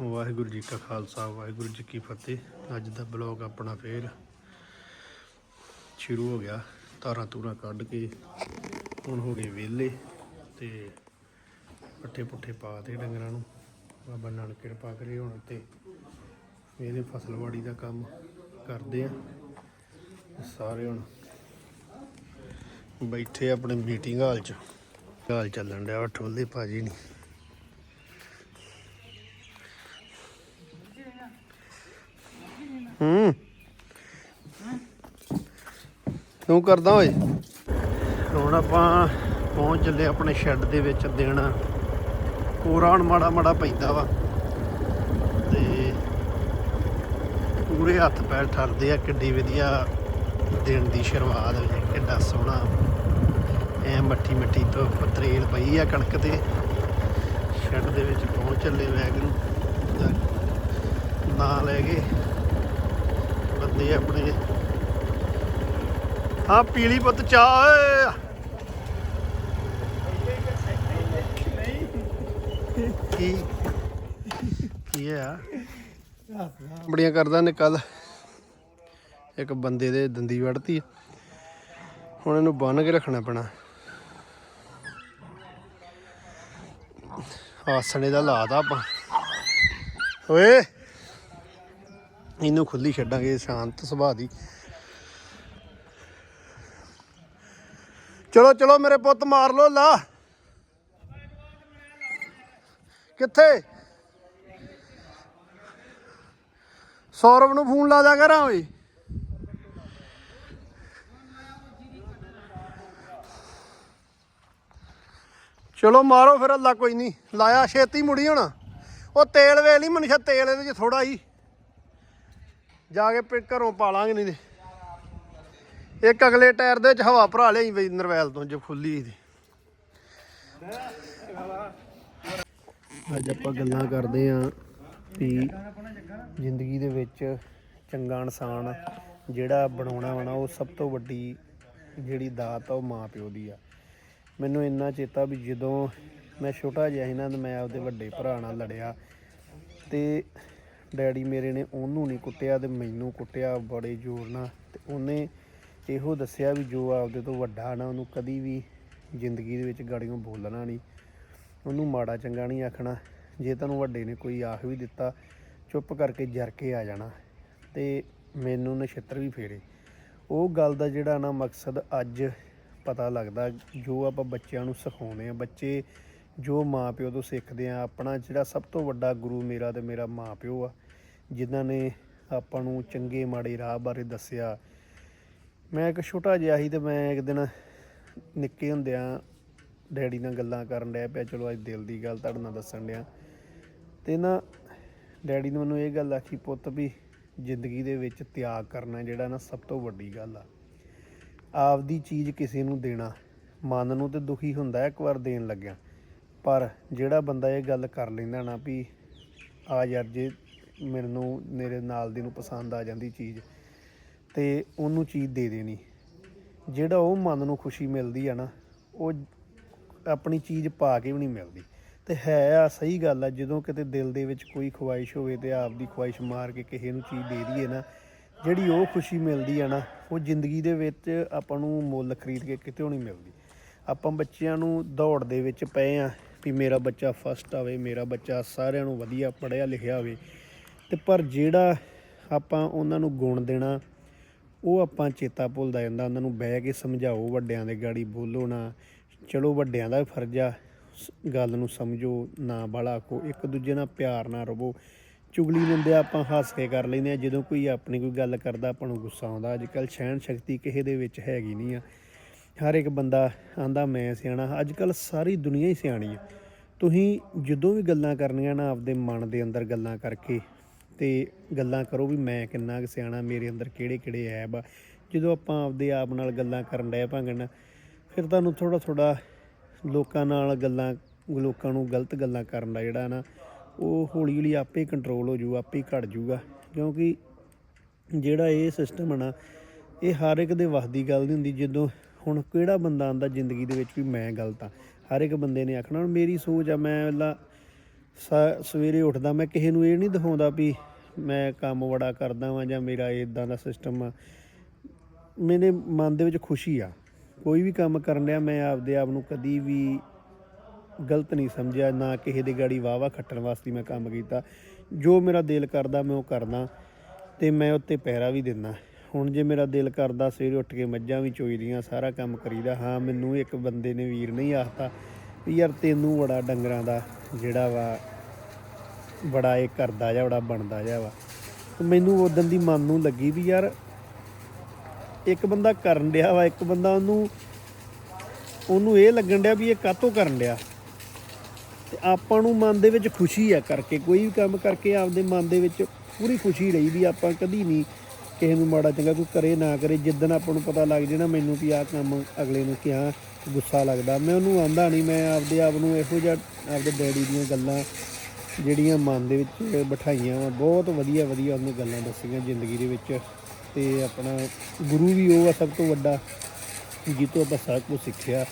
ਵਾਹਿਗੁਰੂ ਜੀ ਕਾ ਖਾਲਸਾ, ਵਾਹਿਗੁਰੂ ਜੀ ਕੀ ਫਤਿਹ। ਅੱਜ ਦਾ ਬਲੌਗ ਆਪਣਾ ਫੇਰ ਸ਼ੁਰੂ ਹੋ ਗਿਆ। ਤਾਰਾਂ ਤੂਰਾਂ ਕੱਢ ਕੇ ਹੁਣ ਹੋ ਗਏ ਵਿਹਲੇ ਤੇ ਪੱਠੇ ਪੁੱਠੇ ਪਾ ਤੇ ਡੰਗਰਾਂ ਨੂੰ। ਬਾਬਾ ਨਾਨਕ ਕਿਰਪਾ ਕਰੇ ਹੁਣ ਤੇ ਇਹਦੇ ਫਸਲਵਾੜੀ ਦਾ ਕੰਮ ਕਰਦੇ ਆ। ਸਾਰੇ ਹੁਣ ਬੈਠੇ ਆਪਣੇ ਮੀਟਿੰਗ ਹਾਲ 'ਚ। ਹਾਲ ਚੱਲਣ ਡਿਆ ਵਾ, ਠੋਲੇ ਭਾਜੀ ਨਹੀਂ ਹੂੰ। ਕਿਉਂ ਕਰਦਾ ਓਏ? ਹੁਣ ਆਪਾਂ ਪਹੁੰਚ ਚੱਲੇ ਆਪਣੇ ਸ਼ੈੱਡ ਦੇ ਵਿੱਚ ਦਿਨ ਕੋਰਾਨ ਮਾੜਾ ਮਾੜਾ ਪੈਂਦਾ ਵਾ। ਤੇ ਪੂਰੇ ਹੱਥ ਪੈਰ ਠਰਦੇ ਆ, ਕਿੱਡੀ ਵਧੀਆ ਦਿਨ ਦੀ ਸ਼ੁਰੂਆਤ ਹੋਈ ਕਿੱਡਾ ਸੋਹਣਾ। ਐ ਮੱਠੀ ਮੱਠੀ ਤੋਂ ਪਤਰੇਲ ਪਈ ਆ ਕਣਕ ਤੇ। ਸ਼ੈੱਡ ਦੇ ਵਿੱਚ ਪਹੁੰਚ ਚੱਲੇ ਵੈਗਰੂ। ਨਾ ਲੈ ਗਏ ਬੰਦੇ ਆਪਣੇ। ਹਾਂ ਪੀਲੀ ਪੁੱਤ ਚਾਹ, ਓਏ। ਕੀ? ਕੀ ਆ? ਬੜੀਆਂ ਕਰਦਾ ਨੇ ਕੱਲ ਇੱਕ ਬੰਦੇ ਦੇ ਦੰਦੀ ਵੜਤੀ ਹੁਣ ਇਹਨੂੰ ਬੰਨ ਕੇ ਰੱਖਣਾ ਪੈਣਾ। ਆਸਣੇ ਦਾ ਲਾਤਾ ਆਪਾਂ। ਓਏ। ਇਹਨੂੰ ਖੁੱਲੀ ਛੱਡਾਂਗੇ, ਸ਼ਾਂਤ ਸੁਭਾਅ ਦੀ। ਚਲੋ ਚਲੋ ਮੇਰੇ ਪੁੱਤ, ਮਾਰ ਲੋ ਲਾ। ਕਿੱਥੇ? ਸੌਰਵ ਨੂੰ ਫੋਨ ਲਾ ਦਿਆ ਕਰਾਂ, ਓਏ। ਚਲੋ, ਮਾਰੋ ਫਿਰ ਅੱਲਾ, ਕੋਈ ਨਹੀਂ। ਲਾਇਆ, ਛੇਤੀ ਮੁੜੀ ਹੁਣ। ਉਹ ਤੇਲ ਵੇਲ ਨਹੀਂ ਮਨਸ਼ਾ ਤੇਲ ਇਹਦੇ ਚ ਥੋੜਾ ਹੀ। ਜਾ ਕੇ ਪਿ- ਘਰੋਂ ਪਾ ਲਾਂਗੇ ਨਹੀਂ ਤੇ। ਇੱਕ ਅਗਲੇ ਟਾਇਰ ਦੇ ਵਿੱਚ ਹਵਾ ਭਰਾ ਲਈ ਬਈ ਨਰਵੈਲ ਤੋਂ, ਜੇ ਖੁੱਲੀ ਦੀ ਅੱਜ ਆਪਾਂ ਗੱਲਾਂ ਕਰਦੇ ਆਂ ਵੀ ਜ਼ਿੰਦਗੀ ਦੇ ਵਿੱਚ ਚੰਗਾ ਇਨਸਾਨ ਜਿਹੜਾ ਬਣਾਉਣਾ ਹੋਣਾ ਉਹ ਸਭ ਤੋਂ ਵੱਡੀ ਜਿਹੜੀ ਦਾਤ ਆ, ਉਹ ਮਾਂ ਪਿਓ ਦੀ ਆ। ਮੈਨੂੰ ਇੰਨਾ ਚੇਤਾ ਵੀ ਜਦੋਂ ਮੈਂ ਛੋਟਾ ਜਿਹਾ ਸੀ ਨਾ, ਤੇ ਮੈਂ ਆਪਦੇ ਵੱਡੇ ਭਰਾ ਨਾਲ ਲੜਿਆ ਤੇ ਡੈਡੀ ਮੇਰੇ ਨੇ ਉਹਨੂੰ ਨਹੀਂ ਕੁੱਟਿਆ ਤੇ ਮੈਨੂੰ ਕੁੱਟਿਆ ਬੜੇ ਜ਼ੋਰ ਨਾਲ ਤੇ ਉਹਨੇ ਇਹੋ ਦੱਸਿਆ ਵੀ ਜੋ ਆਪਦੇ ਤੋਂ ਵੱਡਾ ਨਾ ਉਹਨੂੰ ਕਦੀ ਵੀ ਜ਼ਿੰਦਗੀ ਦੇ ਵਿੱਚ ਗਾੜੀਆਂ ਬੋਲਣਾ ਨਹੀਂ। ਉਹਨੂੰ ਮਾੜਾ ਚੰਗਾ ਨਹੀਂ ਆਖਣਾ। ਜੇ ਤੁਹਾਨੂੰ ਵੱਡੇ ਨੇ ਕੋਈ ਆਖ ਵੀ ਦਿੱਤਾ, ਚੁੱਪ ਕਰਕੇ ਜਰ ਕੇ ਆ ਜਾਣਾ ਤੇ ਮੈਨੂੰ ਨਛੱਤਰ ਵੀ ਫੇਰੇ। ਉਹ ਗੱਲ ਦਾ ਜਿਹੜਾ ਨਾ ਮਕਸਦ ਅੱਜ ਪਤਾ ਲੱਗਦਾ, ਜੋ ਆਪਾਂ ਬੱਚਿਆਂ ਨੂੰ ਸਿਖਾਉਂਦੇ ਆ ਬੱਚੇ ਜੋ ਮਾਂ ਪਿਓ ਤੋਂ ਸਿੱਖਦੇ ਆ ਆਪਣਾ ਜਿਹੜਾ ਸਭ ਤੋਂ ਵੱਡਾ ਗੁਰੂ ਮੇਰਾ ਤੇ ਮੇਰਾ ਮਾਂ ਪਿਓ ਆ, ਜਿਨ੍ਹਾਂ ਨੇ ਆਪਾਂ ਨੂੰ ਚੰਗੇ ਮਾੜੇ ਰਾਹ ਬਾਰੇ ਦੱਸਿਆ। ਮੈਂ ਇੱਕ ਛੋਟਾ ਜਿਹਾ ਸੀ ਤੇ ਮੈਂ ਇੱਕ ਦਿਨ ਨਿੱਕੇ ਹੁੰਦਿਆਂ ਡੈਡੀ ਨਾਲ ਗੱਲਾਂ ਕਰਨ ਡਿਆ ਪਿਆ, ਚਲੋ ਅੱਜ ਦਿਲ ਦੀ ਗੱਲ ਤੁਹਾਡੇ ਨਾਲ ਦੱਸਣ ਡਿਆ। ਤੇ ਨਾ ਡੈਡੀ ਨੇ ਮੈਨੂੰ ਇਹ ਗੱਲ ਆਖੀ, ਪੁੱਤ ਵੀ ਜ਼ਿੰਦਗੀ ਦੇ ਵਿੱਚ ਤਿਆਗ ਕਰਨਾ ਜਿਹੜਾ ਨਾ ਸਭ ਤੋਂ ਵੱਡੀ ਗੱਲ ਆ। ਆਪਦੀ ਚੀਜ਼ ਕਿਸੇ ਨੂੰ ਦੇਣਾ। ਮਨ ਨੂੰ ਤੇ ਦੁਖੀ ਹੁੰਦਾ, ਇੱਕ ਵਾਰ ਦੇਣ ਲੱਗਿਆ। ਪਰ ਜਿਹੜਾ ਬੰਦਾ ਇਹ ਗੱਲ ਕਰ ਲੈਂਦਾ ਨਾ ਵੀ ਆ ਯਾਰ ਜੇ ਮੈਨੂੰ, ਮੇਰੇ ਨਾਲ ਦੀ ਨੂੰ ਪਸੰਦ ਆ ਜਾਂਦੀ ਚੀਜ਼ ਤੇ ਉਹਨੂੰ ਚੀਜ਼ ਦੇ ਦੇਣੀ। ਜਿਹੜਾ ਉਹ ਮਨ ਨੂੰ ਖੁਸ਼ੀ ਮਿਲਦੀ ਆ ਨਾ, ਉਹ ਆਪਣੀ ਚੀਜ਼ ਪਾ ਕੇ ਵੀ ਨਹੀਂ ਮਿਲਦੀ। ਤੇ ਹੈ ਆ, ਸਹੀ ਗੱਲ ਆ, ਜਦੋਂ ਕਿਤੇ ਦਿਲ ਦੇ ਵਿੱਚ ਕੋਈ ਖੁਆਇਸ਼ ਹੋਵੇ ਤੇ ਆਪਦੀ ਖੁਆਇਸ਼ ਮਾਰ ਕੇ ਕਿਸੇ ਨੂੰ ਚੀਜ਼ ਦੇ ਦਈਏ ਨਾ, ਜਿਹੜੀ ਉਹ ਖੁਸ਼ੀ ਮਿਲਦੀ ਆ ਨਾ, ਉਹ ਜ਼ਿੰਦਗੀ ਦੇ ਵਿੱਚ ਆਪਾਂ ਨੂੰ ਮੁੱਲ ਖਰੀਦ ਕੇ ਕਿਤੇ ਨਹੀਂ ਮਿਲਦੀ। ਆਪਾਂ ਬੱਚਿਆਂ ਨੂੰ ਦੌੜ ਦੇ ਵਿੱਚ ਪਏ ਆ ਵੀ ਮੇਰਾ ਬੱਚਾ ਫਸਟ ਆਵੇ, ਮੇਰਾ ਬੱਚਾ ਸਾਰਿਆਂ ਨੂੰ ਵਧੀਆ ਪੜ੍ਹਿਆ ਲਿਖਿਆ ਹੋਵੇ। ਤੇ ਪਰ ਜਿਹੜਾ ਆਪਾਂ ਉਹਨਾਂ ਨੂੰ ਗੁਣ ਦੇਣਾ, ਉਹ ਆਪਾਂ ਚੇਤਾ ਭੁੱਲਦਾ ਜਾਂਦਾ। ਉਹਨਾਂ ਨੂੰ ਬਹਿ ਕੇ ਸਮਝਾਓ, ਵੱਡਿਆਂ ਦੇ ਗਾੜੀ ਬੋਲੋ ਨਾ। ਚਲੋ, ਵੱਡਿਆਂ ਦਾ ਵੀ ਫਰਜ਼ ਆ। ਸ- ਗੱਲ ਨੂੰ ਸਮਝੋ, ਨਾ ਬਾਲਾ ਕੋ ਇੱਕ ਦੂਜੇ ਨਾਲ ਪਿਆਰ ਨਾਲ ਰਵੋ ਚੁਗਲੀ ਨਿੰਦਿਆ ਆਪਾਂ ਹੱਸ ਕੇ ਕਰ ਲੈਂਦੇ ਆ। ਜਦੋਂ ਕੋਈ ਆਪਣੀ ਕੋਈ ਗੱਲ ਕਰਦਾ, ਆਪਾਂ ਨੂੰ ਗੁੱਸਾ ਆਉਂਦਾ। ਅੱਜ ਕੱਲ ਸਹਿਣ ਸ਼ਕਤੀ ਕਿਸੇ ਦੇ ਵਿੱਚ ਹੈਗੀ ਨਹੀਂ ਆ। ਹਰ ਇੱਕ ਬੰਦਾ ਆਂਦਾ, ਮੈਂ ਸਿਆਣਾ ਅੱਜ ਕੱਲ ਸਾਰੀ ਦੁਨੀਆ ਹੀ ਸਿਆਣੀ ਆ ਤੁਸੀਂ ਜਦੋਂ ਵੀ ਗੱਲਾਂ ਕਰਨੀਆਂ ਨਾ, ਆਪਦੇ ਮਨ ਦੇ ਅੰਦਰ ਗੱਲਾਂ ਕਰਕੇ ਤੇ ਗੱਲਾਂ ਕਰੋ ਵੀ ਮੈਂ ਕਿੰਨਾ ਕੁ ਸਿਆਣਾ, ਮੇਰੇ ਅੰਦਰ ਕਿਹੜੇ ਕਿਹੜੇ ਐਬ ਆ। ਜਦੋਂ ਆਪਾਂ ਆਪਦੇ ਆਪ ਨਾਲ ਗੱਲਾਂ ਕਰਨ ਡੈ ਭਾਂਗਣ ਫਿਰ ਤੁਹਾਨੂੰ ਥੋੜਾ ਥੋੜਾ ਲੋਕਾਂ ਨਾਲ ਗੱਲਾਂ, ਲੋਕਾਂ ਨੂੰ ਗਲਤ ਗੱਲਾਂ ਕਰਨ ਦਾ ਜਿਹੜਾ ਨਾ, ਉਹ ਹੌਲੀ ਹੌਲੀ ਆਪੇ ਕੰਟਰੋਲ ਹੋ ਜੂ ਆਪੇ ਘਟ ਜੂਗਾ ਕਿਉਂਕਿ ਜਿਹੜਾ ਇਹ ਸਿਸਟਮ ਹੈ ਨਾ, ਇਹ ਹਰ ਇੱਕ ਦੇ ਵੱਸਦੀ ਗੱਲ ਨਹੀਂ ਹੁੰਦੀ। ਜਦੋਂ ਹੁਣ ਕਿਹੜਾ ਬੰਦਾ ਆਂਦਾ ਜ਼ਿੰਦਗੀ ਦੇ ਵਿੱਚ ਵੀ ਮੈਂ ਗਲਤ ਆ? ਹਰ ਇੱਕ ਬੰਦੇ ਨੇ ਆਖਣਾ, ਹੁਣ ਮੇਰੀ ਸੋਚ ਆ, ਮੈਂ ਪਹਿਲਾਂ ਸ- ਸਵੇਰੇ ਉੱਠਦਾ, ਮੈਂ ਕਿਸੇ ਨੂੰ ਇਹ ਨਹੀਂ ਦਿਖਾਉਂਦਾ ਵੀ ਮੈਂ ਕੰਮ ਬੜਾ ਕਰਦਾ ਵਾਂ ਜਾਂ ਮੇਰਾ ਇਦਾਂ ਦਾ ਸਿਸਟਮ ਆ। ਮੇਰੇ ਮਨ ਦੇ ਵਿੱਚ ਖੁਸ਼ੀ ਆ। ਕੋਈ ਵੀ ਕੰਮ ਕਰਨ ਲਿਆ ਮੈਂ ਆਪਦੇ ਆਪ ਨੂੰ ਕਦੀ ਵੀ ਗਲਤ ਨਹੀਂ ਸਮਝਿਆ, ਨਾ ਕਿਸੇ ਦੇ ਗਾੜੀ ਵਾਵਾ ਖੱਟਣ ਵਾਸਤੇ ਮੈਂ ਕੰਮ ਕੀਤਾ। ਜੋ ਮੇਰਾ ਦਿਲ ਕਰਦਾ, ਮੈਂ ਉਹ ਕਰਦਾ ਤੇ ਮੈਂ ਉੱਤੇ ਪਹਿਰਾ ਵੀ ਦਿੰਦਾ। ਹੁਣ ਜੇ ਮੇਰਾ ਦਿਲ ਕਰਦਾ ਸਵੇਰੇ ਉੱਠ ਕੇ ਮੱਝਾਂ ਵੀ ਚੋਈਦੀਆਂ, ਸਾਰਾ ਕੰਮ ਕਰੀਦਾ, ਹਾਂ, ਮੈਨੂੰ ਇੱਕ ਬੰਦੇ ਨੇ ਵੀਰ ਨਹੀਂ ਆਖਤਾ ਵੀ ਯਾਰ ਤੈਨੂੰ ਬੜਾ ਡੰਗਰਾਂ ਦਾ ਜਿਹੜਾ ਵਾ, ਬੜਾ ਇਹ ਕਰਦਾ ਜਾਂ ਬੜਾ ਬਣਦਾ ਜਾਂ ਵਾ। ਮੈਨੂੰ ਉਦੋਂ ਦੀ ਮਨ ਨੂੰ ਲੱਗੀ ਵੀ ਯਾਰ ਇੱਕ ਬੰਦਾ ਕਰਨ ਡਿਆ ਵਾ, ਇੱਕ ਬੰਦਾ ਉਹਨੂੰ ਉਹਨੂੰ ਇਹ ਲੱਗਣ ਡਿਆ ਵੀ ਇਹ ਕਾਤੋਂ ਕਰਨ ਡਿਆ। ਤੇ ਆਪਾਂ ਨੂੰ ਮਨ ਦੇ ਵਿੱਚ ਖੁਸ਼ੀ ਆ ਕਰਕੇ, ਕੋਈ ਵੀ ਕੰਮ ਕਰਕੇ ਆਪਦੇ ਮਨ ਦੇ ਵਿੱਚ ਪੂਰੀ ਖੁਸ਼ੀ ਰਹੀ ਵੀ ਆਪਾਂ ਕਦੀ ਨਹੀਂ ਕਿਸੇ ਨੂੰ ਮਾੜਾ ਚੰਗਾ ਕੋਈ ਕਰੇ, ਨਾ ਕਰੇ, ਜਿੱਦਣ ਆਪਾਂ ਨੂੰ ਪਤਾ ਲੱਗ ਜਾਣਾ ਮੈਨੂੰ ਵੀ ਆਹ ਕੰਮ ਅਗਲੇ ਨੂੰ ਕਿਹਾ, ਗੁੱਸਾ ਲੱਗਦਾ। ਮੈਂ ਉਹਨੂੰ ਆਂਦਾ ਨਹੀਂ ਮੈਂ ਆਪਦੇ ਆਪ ਨੂੰ ਇਹੋ ਜਿਹਾ ਆਪਦੇ ਡੈਡੀ ਦੀਆਂ ਗੱਲਾਂ ਜਿਹੜੀਆਂ ਮਨ ਦੇ ਵਿੱਚ ਬਿਠਾਈਆਂ ਵਾ, ਬਹੁਤ ਵਧੀਆ ਵਧੀਆ ਉਹਨੇ ਗੱਲਾਂ ਦੱਸੀਆਂ ਜ਼ਿੰਦਗੀ ਦੇ ਵਿੱਚ। ਤੇ ਆਪਣਾ ਗੁਰੂ ਵੀ ਉਹ ਆ ਸਭ ਤੋਂ ਵੱਡਾ, ਜਿੱਤੋਂ ਆਪਾਂ ਸਾਰਾ ਕੁਝ ਸਿੱਖਿਆ।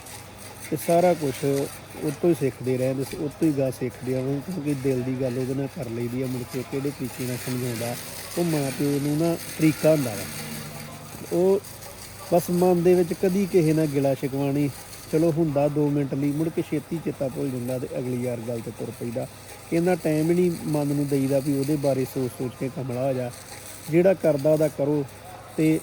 ਤੇ ਸਾਰਾ ਕੁਝ ਉਹ ਤੋਂ ਹੀ ਸਿੱਖਦੇ ਰਹੇ ਤੇ ਉਹ ਤੋਂ ਹੀ ਗਾ ਸਿੱਖਦੇ ਆ, ਕਿਉਂਕਿ ਦਿਲ ਦੀ ਗੱਲ ਉਹਦੇ ਨਾਲ ਕਰ ਲਈਦੀ ਆ, ਮੁੜ ਕੇ ਕਿਹੜੇ ਤਰੀਕੇ ਨਾਲ ਸਮਝਾਉਂਦਾ। ਉਹ ਮਾਂ ਪਿਓ ਨੂੰ ਨਾ ਤਰੀਕਾ ਹੁੰਦਾ ਵਾ। ਉਹ ਬਸ ਮਨ ਦੇ ਵਿੱਚ ਕਦੀ ਕਿਸੇ ਨਾਲ ਗਿਲਾ ਸ਼ਿਕਵਾਣੀ ਚਲੋ ਹੁੰਦਾ 2 ਮਿੰਟ ਲਈ, ਮੁੜ ਕੇ ਛੇਤੀ ਚੇਤਾ ਭੁੱਲ ਜਾਂਦਾ ਤੇ ਅਗਲੀ ਯਾਰ ਗੱਲ ਤੇ ਤੁਰ ਪੈਂਦਾ ਇੰਨਾ ਟਾਈਮ ਹੀ ਨਹੀਂ ਮਨ ਨੂੰ ਦੇਈਦਾ ਵੀ ਉਹਦੇ ਬਾਰੇ ਸੋਚ ਸੋਚ ਕੇ ਕਮਲਾ ਹੋ ਜਾ। ਜਿਹੜਾ ਕਰਦਾ ਉਹਦਾ ਕਰੋ ਤੇ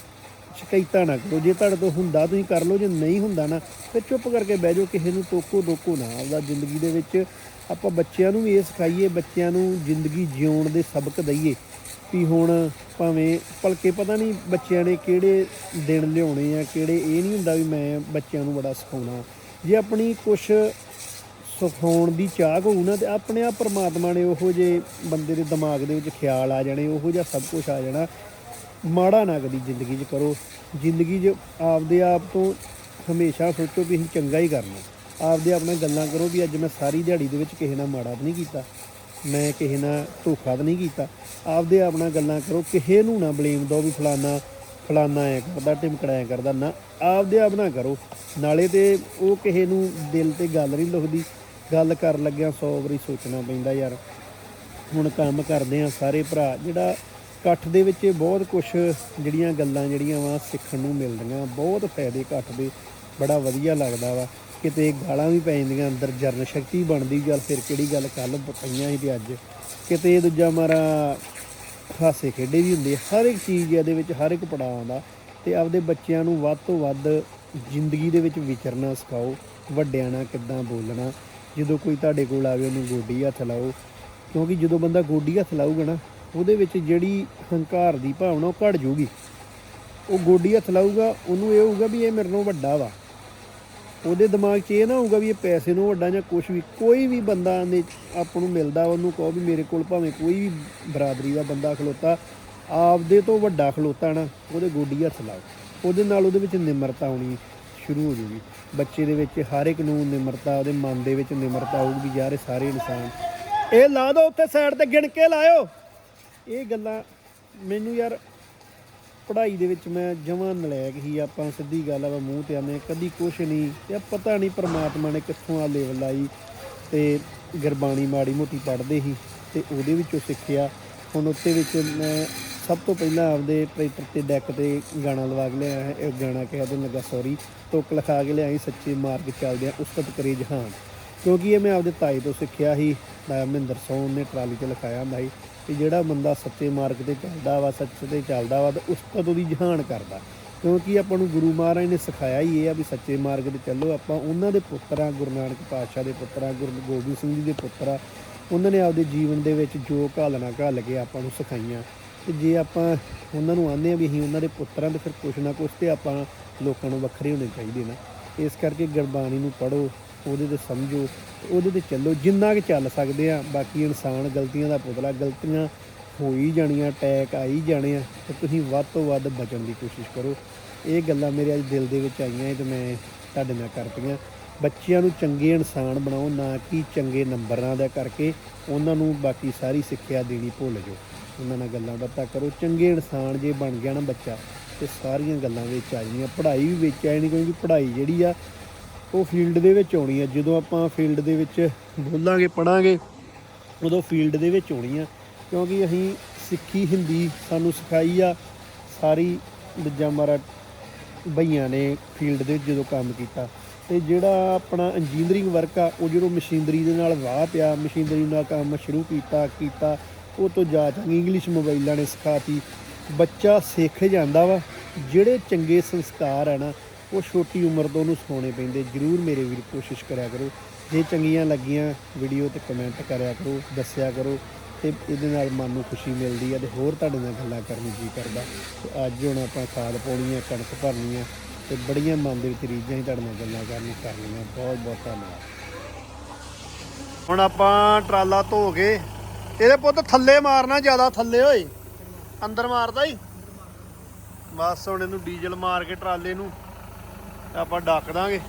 ਸ਼ਿਕਾਇਤਾਂ ਨਾ ਕਰੋ। ਜੇ ਤੁਹਾਡੇ ਤੋਂ ਹੁੰਦਾ ਤੁਸੀਂ ਕਰ ਲਓ, ਜੇ ਨਹੀਂ ਹੁੰਦਾ ਨਾ, ਫਿਰ ਚੁੱਪ ਕਰਕੇ ਬਹਿ ਜਾਓ, ਕਿਸੇ ਨੂੰ ਟੋਕੋ ਟੋਕੋ ਨਾ। ਆਪਦਾ ਜ਼ਿੰਦਗੀ ਦੇ ਵਿੱਚ ਆਪਾਂ ਬੱਚਿਆਂ ਨੂੰ ਵੀ ਇਹ ਸਿਖਾਈਏ, ਬੱਚਿਆਂ ਨੂੰ ਜ਼ਿੰਦਗੀ ਜਿਉਣ ਦੇ ਸਬਕ ਦਈਏ। ਵੀ ਹੁਣ ਭਾਵੇਂ ਭਲਕੇ ਪਤਾ ਨਹੀਂ ਬੱਚਿਆਂ ਨੇ ਕਿਹੜੇ ਦਿਨ ਲਿਆਉਣੇ ਆ, ਕਿਹੜੇ ਇਹ ਨਹੀਂ ਹੁੰਦਾ ਵੀ ਮੈਂ ਬੱਚਿਆਂ ਨੂੰ ਬੜਾ ਸਿਖਾਉਣਾ। ਜੇ ਆਪਣੀ ਕੁਛ ਸਿਖਾਉਣ ਦੀ ਚਾਹ ਹੋਊ ਨਾ ਤੇ ਆਪਣੇ ਆਪ ਪਰਮਾਤਮਾ ਨੇ ਉਹੋ ਜੇ ਬੰਦੇ ਦੇ ਦਿਮਾਗ ਦੇ ਵਿੱਚ ਖਿਆਲ ਆ ਜਾਣੇ, ਉਹੋ ਜਿਹਾ ਸਭ ਕੁਝ ਆ ਜਾਣਾ। ਮਾੜਾ ਨਾ ਕਦੀ ਜ਼ਿੰਦਗੀ 'ਚ ਕਰੋ। ਜ਼ਿੰਦਗੀ 'ਚ ਆਪਦੇ ਆਪ ਤੋਂ ਹਮੇਸ਼ਾ ਸੋਚੋ ਵੀ ਅਸੀਂ ਚੰਗਾ ਹੀ ਕਰਨਾ। ਆਪਦੇ ਆਪ ਨਾਲ ਗੱਲਾਂ ਕਰੋ ਵੀ ਅੱਜ ਮੈਂ ਸਾਰੀ ਦਿਹਾੜੀ ਦੇ ਵਿੱਚ ਕਿਸੇ ਨਾਲ ਮਾੜਾ ਤਾਂ ਨਹੀਂ ਕੀਤਾ। ਮੈਂ ਕਿਸੇ ਨਾਲ ਧੋਖਾ ਤਾਂ ਨਹੀਂ ਕੀਤਾ। ਆਪਦੇ ਆਪ ਨਾਲ ਗੱਲਾਂ ਕਰੋ, ਕਿਸੇ ਨੂੰ ਨਾ ਬਲੇਮ ਦਿਓ ਵੀ ਫਲਾਨਾ ਫਲਾਨਾ ਐ ਕਰਦਾ ਟਿਮਕੜਾ ਐ ਕਰਦਾ, ਨਾ, ਆਪਦੇ ਆਪ ਨਾਲ ਕਰੋ। ਨਾਲੇ ਤੇ ਉਹ ਕਿਸੇ ਨੂੰ ਦਿਲ ਤੇ ਗੱਲ ਨਹੀਂ ਲੁਕਦੀ। ਗੱਲ ਕਰਨ ਲੱਗਿਆ 100 ਵਾਰੀ ਸੋਚਣਾ ਪੈਂਦਾ ਯਾਰ। ਹੁਣ ਕੰਮ ਕਰਦੇ ਆ ਸਾਰੇ ਭਰਾ, ਜਿਹੜਾ ਇਕੱਠ ਦੇ ਵਿੱਚ ਬਹੁਤ ਕੁਝ ਜਿਹੜੀਆਂ ਗੱਲਾਂ ਜਿਹੜੀਆਂ ਵਾ ਸਿੱਖਣ ਨੂੰ ਮਿਲਦੀਆਂ, ਬਹੁਤ ਫਾਇਦੇ ਇਕੱਠ ਦੇ, ਬੜਾ ਵਧੀਆ ਲੱਗਦਾ ਵਾ। ਕਿਤੇ ਗਾਲਾਂ ਵੀ ਪੈ ਜਾਂਦੀਆਂ ਅੰਦਰ, ਜਰਨ ਸ਼ਕਤੀ ਬਣਦੀ ਚੱਲ ਫਿਰ ਕਿਹੜੀ ਗੱਲ ਕੱਲ ਪਈਆਂ ਸੀ ਤੇ ਅੱਜ। ਕਿਤੇ ਦੂਜਾ ਮਾਰਾ ਹਾਸੇ ਖੇਡੇ ਵੀ ਹੁੰਦੇ ਹਰ ਇੱਕ ਚੀਜ਼ ਇਹਦੇ ਵਿੱਚ, ਹਰ ਇੱਕ ਪੜਾਅ ਆਉਂਦਾ। ਤੇ ਆਪਦੇ ਬੱਚਿਆਂ ਨੂੰ ਵੱਧ ਤੋਂ ਵੱਧ ਜ਼ਿੰਦਗੀ ਦੇ ਵਿੱਚ ਵਿਚਰਨਾ, ਸਿਖਾਓ। ਵੱਡਿਆਂ ਨਾਲ ਕਿੱਦਾਂ ਬੋਲਣਾ। ਜਦੋਂ ਕੋਈ ਤੁਹਾਡੇ ਕੋਲ ਆਵੇ, ਉਹਨੂੰ ਗੋਡੀ ਹੱਥ ਲਾਓ। ਕਿਉਂਕਿ ਜਦੋਂ ਬੰਦਾ ਗੋਡੀ ਹੱਥ ਲਾਊਗਾ ਨਾ, ਉਹਦੇ ਵਿੱਚ ਜਿਹੜੀ ਹੰਕਾਰ ਦੀ ਭਾਵਨਾ ਉਹ ਘਟ ਜੂਗੀ ਉਹ ਗੋਡੀ ਹੱਥ ਲਾਊਗਾ, ਉਹਨੂੰ ਇਹ ਹੋਊਗਾ ਵੀ ਇਹ ਮੇਰੇ ਨਾਲੋਂ ਵੱਡਾ ਵਾ। ਉਹਦੇ ਦਿਮਾਗ 'ਚ ਇਹ ਨਾ ਹੋਊਗਾ ਵੀ ਇਹ ਪੈਸੇ ਨੂੰ ਵੱਡਾ ਜਾਂ ਕੁਝ ਵੀ, ਕੋਈ ਵੀ ਬੰਦਾ ਨੇ ਆਪ ਨੂੰ ਮਿਲਦਾ, ਉਹਨੂੰ ਕਹੋ ਵੀ ਮੇਰੇ ਕੋਲ ਭਾਵੇਂ ਕੋਈ ਵੀ ਬਰਾਦਰੀ ਦਾ ਬੰਦਾ ਖਲੋਤਾ, ਆਪਦੇ ਤੋਂ ਵੱਡਾ ਖਲੋਤਾ ਨਾ, ਉਹਦੇ ਗੋਡੀ ਹੱਥ ਲਾਓ। ਉਹਦੇ ਨਾਲ ਉਹਦੇ ਵਿੱਚ ਨਿਮਰਤਾ ਆਉਣੀ ਸ਼ੁਰੂ ਹੋ ਜੂਗੀ। ਬੱਚੇ ਦੇ ਵਿੱਚ ਹਰ ਇੱਕ ਨੂੰ ਨਿਮਰਤਾ, ਉਹਦੇ ਮਨ ਦੇ ਵਿੱਚ ਨਿਮਰਤਾ ਆਊਗੀ ਯਾਰ ਇਹ ਸਾਰੇ ਇਨਸਾਨ। ਇਹ ਲਾ ਦੋ ਉੱਥੇ ਸਾਈਡ ਤੇ ਗਿਣ ਕੇ ਲਾਇਓ। ਇਹ ਗੱਲਾਂ ਮੈਨੂੰ ਯਾਰ ਪੜ੍ਹਾਈ ਦੇ ਵਿੱਚ ਮੈਂ ਜਮਾਂ ਨਲਾਇਕ ਹੀ ਆਪਾਂ ਸਿੱਧੀ ਗੱਲ ਆ ਮੂੰਹ ਤੇ ਆਨੇ ਕਦੀ ਕੁਛ ਨਹੀਂ। ਤੇ ਪਤਾ ਨਹੀਂ ਪਰਮਾਤਮਾ ਨੇ ਕਿੱਥੋਂ ਆ ਲੈਵਲ ਆਈ ਤੇ ਗੁਰਬਾਣੀ ਮਾੜੀ ਮੋਟੀ ਪੜ੍ਹਦੇ ਸੀ ਤੇ ਉਹਦੇ ਵਿੱਚੋਂ ਸਿੱਖਿਆ। ਹੁਣ ਉੱਤੇ ਵਿੱਚ ਮੈਂ ਸਭ ਤੋਂ ਪਹਿਲਾਂ ਆਪਦੇ ਟਰੈਕਟਰ ਤੇ ਡੈਕ ਤੇ ਗਾਣਾ ਲਵਾ ਕੇ ਲਿਆਇਆ ਇਹ ਗਾਣਾ ਕਿਹਾ ਤੇ ਲੱਗਾ ਸੌਰੀ ਤੁੱਕ ਲਿਖਾ ਕੇ ਲਿਆਈ, ਸੱਚੇ ਮਾਰਗ ਚੱਲਦੇ ਆ ਉਸਤਤ ਕਰੇ ਜਹਾਨ ਕਿਉਂਕਿ ਇਹ ਮੈਂ ਆਪਦੇ ਤਾਈ ਤੋਂ ਸਿੱਖਿਆ ਸੀ ਮਹਿੰਦਰ ਸੋਨ ਨੇ ਟਰਾਲੀ ਤੇ ਲਿਖਾਇਆ ਹੁੰਦਾ ਸੀ। ਕਿ ਜਿਹੜਾ ਬੰਦਾ ਸੱਚੇ ਮਾਰਗ ਤੇ ਚੱਲਦਾ ਵਾ, ਸੱਚ ਤੇ ਚੱਲਦਾ ਵਾ, ਤਾਂ ਉਸ ਕਦੋਂ ਦੀ ਜਹਾਨ ਕਰਦਾ। ਕਿਉਂਕਿ ਆਪਾਂ ਨੂੰ ਗੁਰੂ ਮਹਾਰਾਜ ਨੇ ਸਿਖਾਇਆ ਹੀ ਇਹ ਆ ਵੀ ਸੱਚੇ ਮਾਰਗ ਤੇ ਚੱਲੋ। ਆਪਾਂ ਉਹਨਾਂ ਦੇ ਪੁੱਤਰਾਂ ਗੁਰੂ ਨਾਨਕ ਪਾਤਸ਼ਾਹ ਦੇ ਪੁੱਤਰਾਂ ਗੁਰੂ ਗੋਬਿੰਦ ਸਿੰਘ ਜੀ ਦੇ ਪੁੱਤਰਾਂ ਉਹਨਾਂ ਨੇ ਆਪਦੇ ਜੀਵਨ ਦੇ ਵਿੱਚ ਜੋ ਘਾਲਣਾ ਘਾਲ ਕੇ ਆਪਾਂ ਨੂੰ ਸਿਖਾਈਆਂ। ਤੇ ਜੇ ਆਪਾਂ ਉਹਨਾਂ ਨੂੰ ਆਂਦੇ ਆ ਵੀ ਅਸੀਂ ਉਹਨਾਂ ਦੇ ਪੁੱਤਰਾਂ ਤੇ ਫਿਰ ਕੁਛ ਨਾ ਕੁਛ ਤੇ ਆਪਾਂ ਲੋਕਾਂ ਨੂੰ ਵੱਖਰੇ ਹੋਣੇ ਚਾਹੀਦੇ ਨਾ। ਇਸ ਕਰਕੇ ਗੁਰਬਾਣੀ ਨੂੰ ਪੜ੍ਹੋ। ਉਹਦੇ ਤੇ ਸਮਝੋ, ਉਹਦੇ ਤੇ ਚੱਲੋ, ਜਿੰਨਾ ਕਿ ਚੱਲ ਸਕਦੇ ਆ, ਬਾਕੀ ਇਨਸਾਨ ਗਲਤੀਆਂ ਦਾ ਪੁਤਲਾ, ਗਲਤੀਆਂ ਹੋ ਹੀ ਜਾਣੀਆਂ, ਅਟੈਕ ਆ ਹੀ ਜਾਣੇ ਆ, ਤੇ ਤੁਸੀਂ ਵੱਧ ਤੋਂ ਵੱਧ ਬਚਣ ਦੀ ਕੋਸ਼ਿਸ਼ ਕਰੋ। ਇਹ ਗੱਲਾਂ ਮੇਰੇ ਅੱਜ ਦਿਲ ਦੇ ਵਿੱਚ ਆਈਆਂ ਤੇ ਮੈਂ ਤੁਹਾਡੇ ਨਾਲ ਕਰਤੀਆਂ। ਬੱਚਿਆਂ ਨੂੰ ਚੰਗੇ ਇਨਸਾਨ ਬਣਾਓ, ਨਾ ਕਿ ਚੰਗੇ ਨੰਬਰਾਂ ਦਾ ਕਰਕੇ ਉਹਨਾਂ ਨੂੰ ਬਾਕੀ ਸਾਰੀ ਸਿੱਖਿਆ ਦੇਣੀ ਭੁੱਲ ਜਾਓ। ਉਹਨਾਂ ਨਾਲ ਗੱਲਾਂ ਬਾਤਾਂ ਕਰੋ। ਚੰਗੇ ਇਨਸਾਨ ਜੇ ਬਣ ਗਿਆ ਨਾ ਬੱਚਾ, ਤੇ ਸਾਰੀਆਂ ਗੱਲਾਂ ਵਿੱਚ ਆ ਜਾਣੀਆਂ। ਪੜ੍ਹਾਈ ਵੀ ਵਿੱਚ ਆ ਜਾਣੀ, ਕਿਉਂਕਿ ਪੜ੍ਹਾਈ ਜਿਹੜੀ ਆ ਉਹ ਫੀਲਡ ਦੇ ਵਿੱਚ ਆਉਣੀ ਆ। ਜਦੋਂ ਆਪਾਂ ਫੀਲਡ ਦੇ ਵਿੱਚ ਬੋਲਾਂਗੇ, ਪੜਾਂਗੇ, ਉਦੋਂ ਫੀਲਡ ਦੇ ਵਿੱਚ ਆਉਣੀ ਆ। ਕਿਉਂਕਿ ਅਸੀਂ ਸਿੱਖੀ ਹਿੰਦੀ ਸਾਨੂੰ ਸਿਖਾਈ ਆ। ਸਾਰੀ ਦੂਜਾ ਮਾਰਾ ਭਈਆਂ ਨੇ ਫੀਲਡ ਦੇ ਵਿੱਚ ਜਦੋਂ ਕੰਮ ਕੀਤਾ। ਤੇ ਜਿਹੜਾ ਆਪਣਾ ਇੰਜੀਨੀਅਰਿੰਗ ਵਰਕ ਆ, ਉਹ ਜਦੋਂ ਮਸ਼ੀਨਰੀ ਦੇ ਨਾਲ ਵਾਹ ਪਿਆ ਮਸ਼ੀਨਰੀ ਨਾਲ ਕੰਮ ਸ਼ੁਰੂ ਕੀਤਾ ਕੀਤਾ, ਉਹ ਤੋਂ ਜਾ ਚੰਗੀ ਇੰਗਲਿਸ਼ ਮੋਬਾਈਲਾਂ ਨੇ ਸਿਖਾਤੀ। ਬੱਚਾ ਸਿੱਖ ਜਾਂਦਾ ਵਾ। ਜਿਹੜੇ ਚੰਗੇ ਸੰਸਕਾਰ ਆ ਨਾ ਉਹ ਛੋਟੀ ਉਮਰ ਤੋਂ ਉਹਨੂੰ ਸਿਖਾਉਣੇ ਪੈਂਦੇ, ਜਰੂਰ ਮੇਰੇ ਵੀਰ ਕੋਸ਼ਿਸ਼ ਕਰਿਆ ਕਰੋ। ਜੇ ਚੰਗੀਆਂ ਲੱਗੀਆਂ ਵੀਡੀਓ ਤੇ ਕਮੈਂਟ ਕਰਿਆ ਕਰੋ, ਦੱਸਿਆ ਕਰੋ, ਤੇ ਇਹਦੇ ਨਾਲ ਮਨ ਨੂੰ ਖੁਸ਼ੀ ਮਿਲਦੀ ਹੈ ਤੇ ਹੋਰ ਤੁਹਾਡੇ ਨਾਲ ਗੱਲਾਂ ਕਰਨ ਨੂੰ ਜੀ ਕਰਦਾ। ਤੇ ਅੱਜ ਹੁਣ ਆਪਾਂ ਖਾਦ ਪਾਉਣੀ ਆ ਕਣਕ ਭਰਨੀ ਆ ਤੇ ਬੜੀਆਂ ਮਨ ਦੇ ਵਿੱਚ ਰੀਝਾਂ ਹੀ ਤੁਹਾਡੇ ਨਾਲ ਗੱਲਾਂ ਕਰਨੀ ਕਰਨੀਆਂ। ਬਹੁਤ ਬਹੁਤ ਧੰਨਵਾਦ। ਹੁਣ ਆਪਾਂ ਟਰਾਲਾ ਧੋ ਕੇ, ਇਹਦੇ ਪੁੱਤ ਥੱਲੇ ਮਾਰਨਾ ਜ਼ਿਆਦਾ, ਥੱਲੇ ਓਏ। ਅੰਦਰ ਮਾਰਦਾ ਹੀ ਬਸ ਹੁਣ ਇਹਨੂੰ ਡੀਜ਼ਲ ਮਾਰ ਕੇ ਟਰਾਲੇ ਨੂੰ ਆਪਾਂ ਡੱਕ ਦਾਂਗੇ।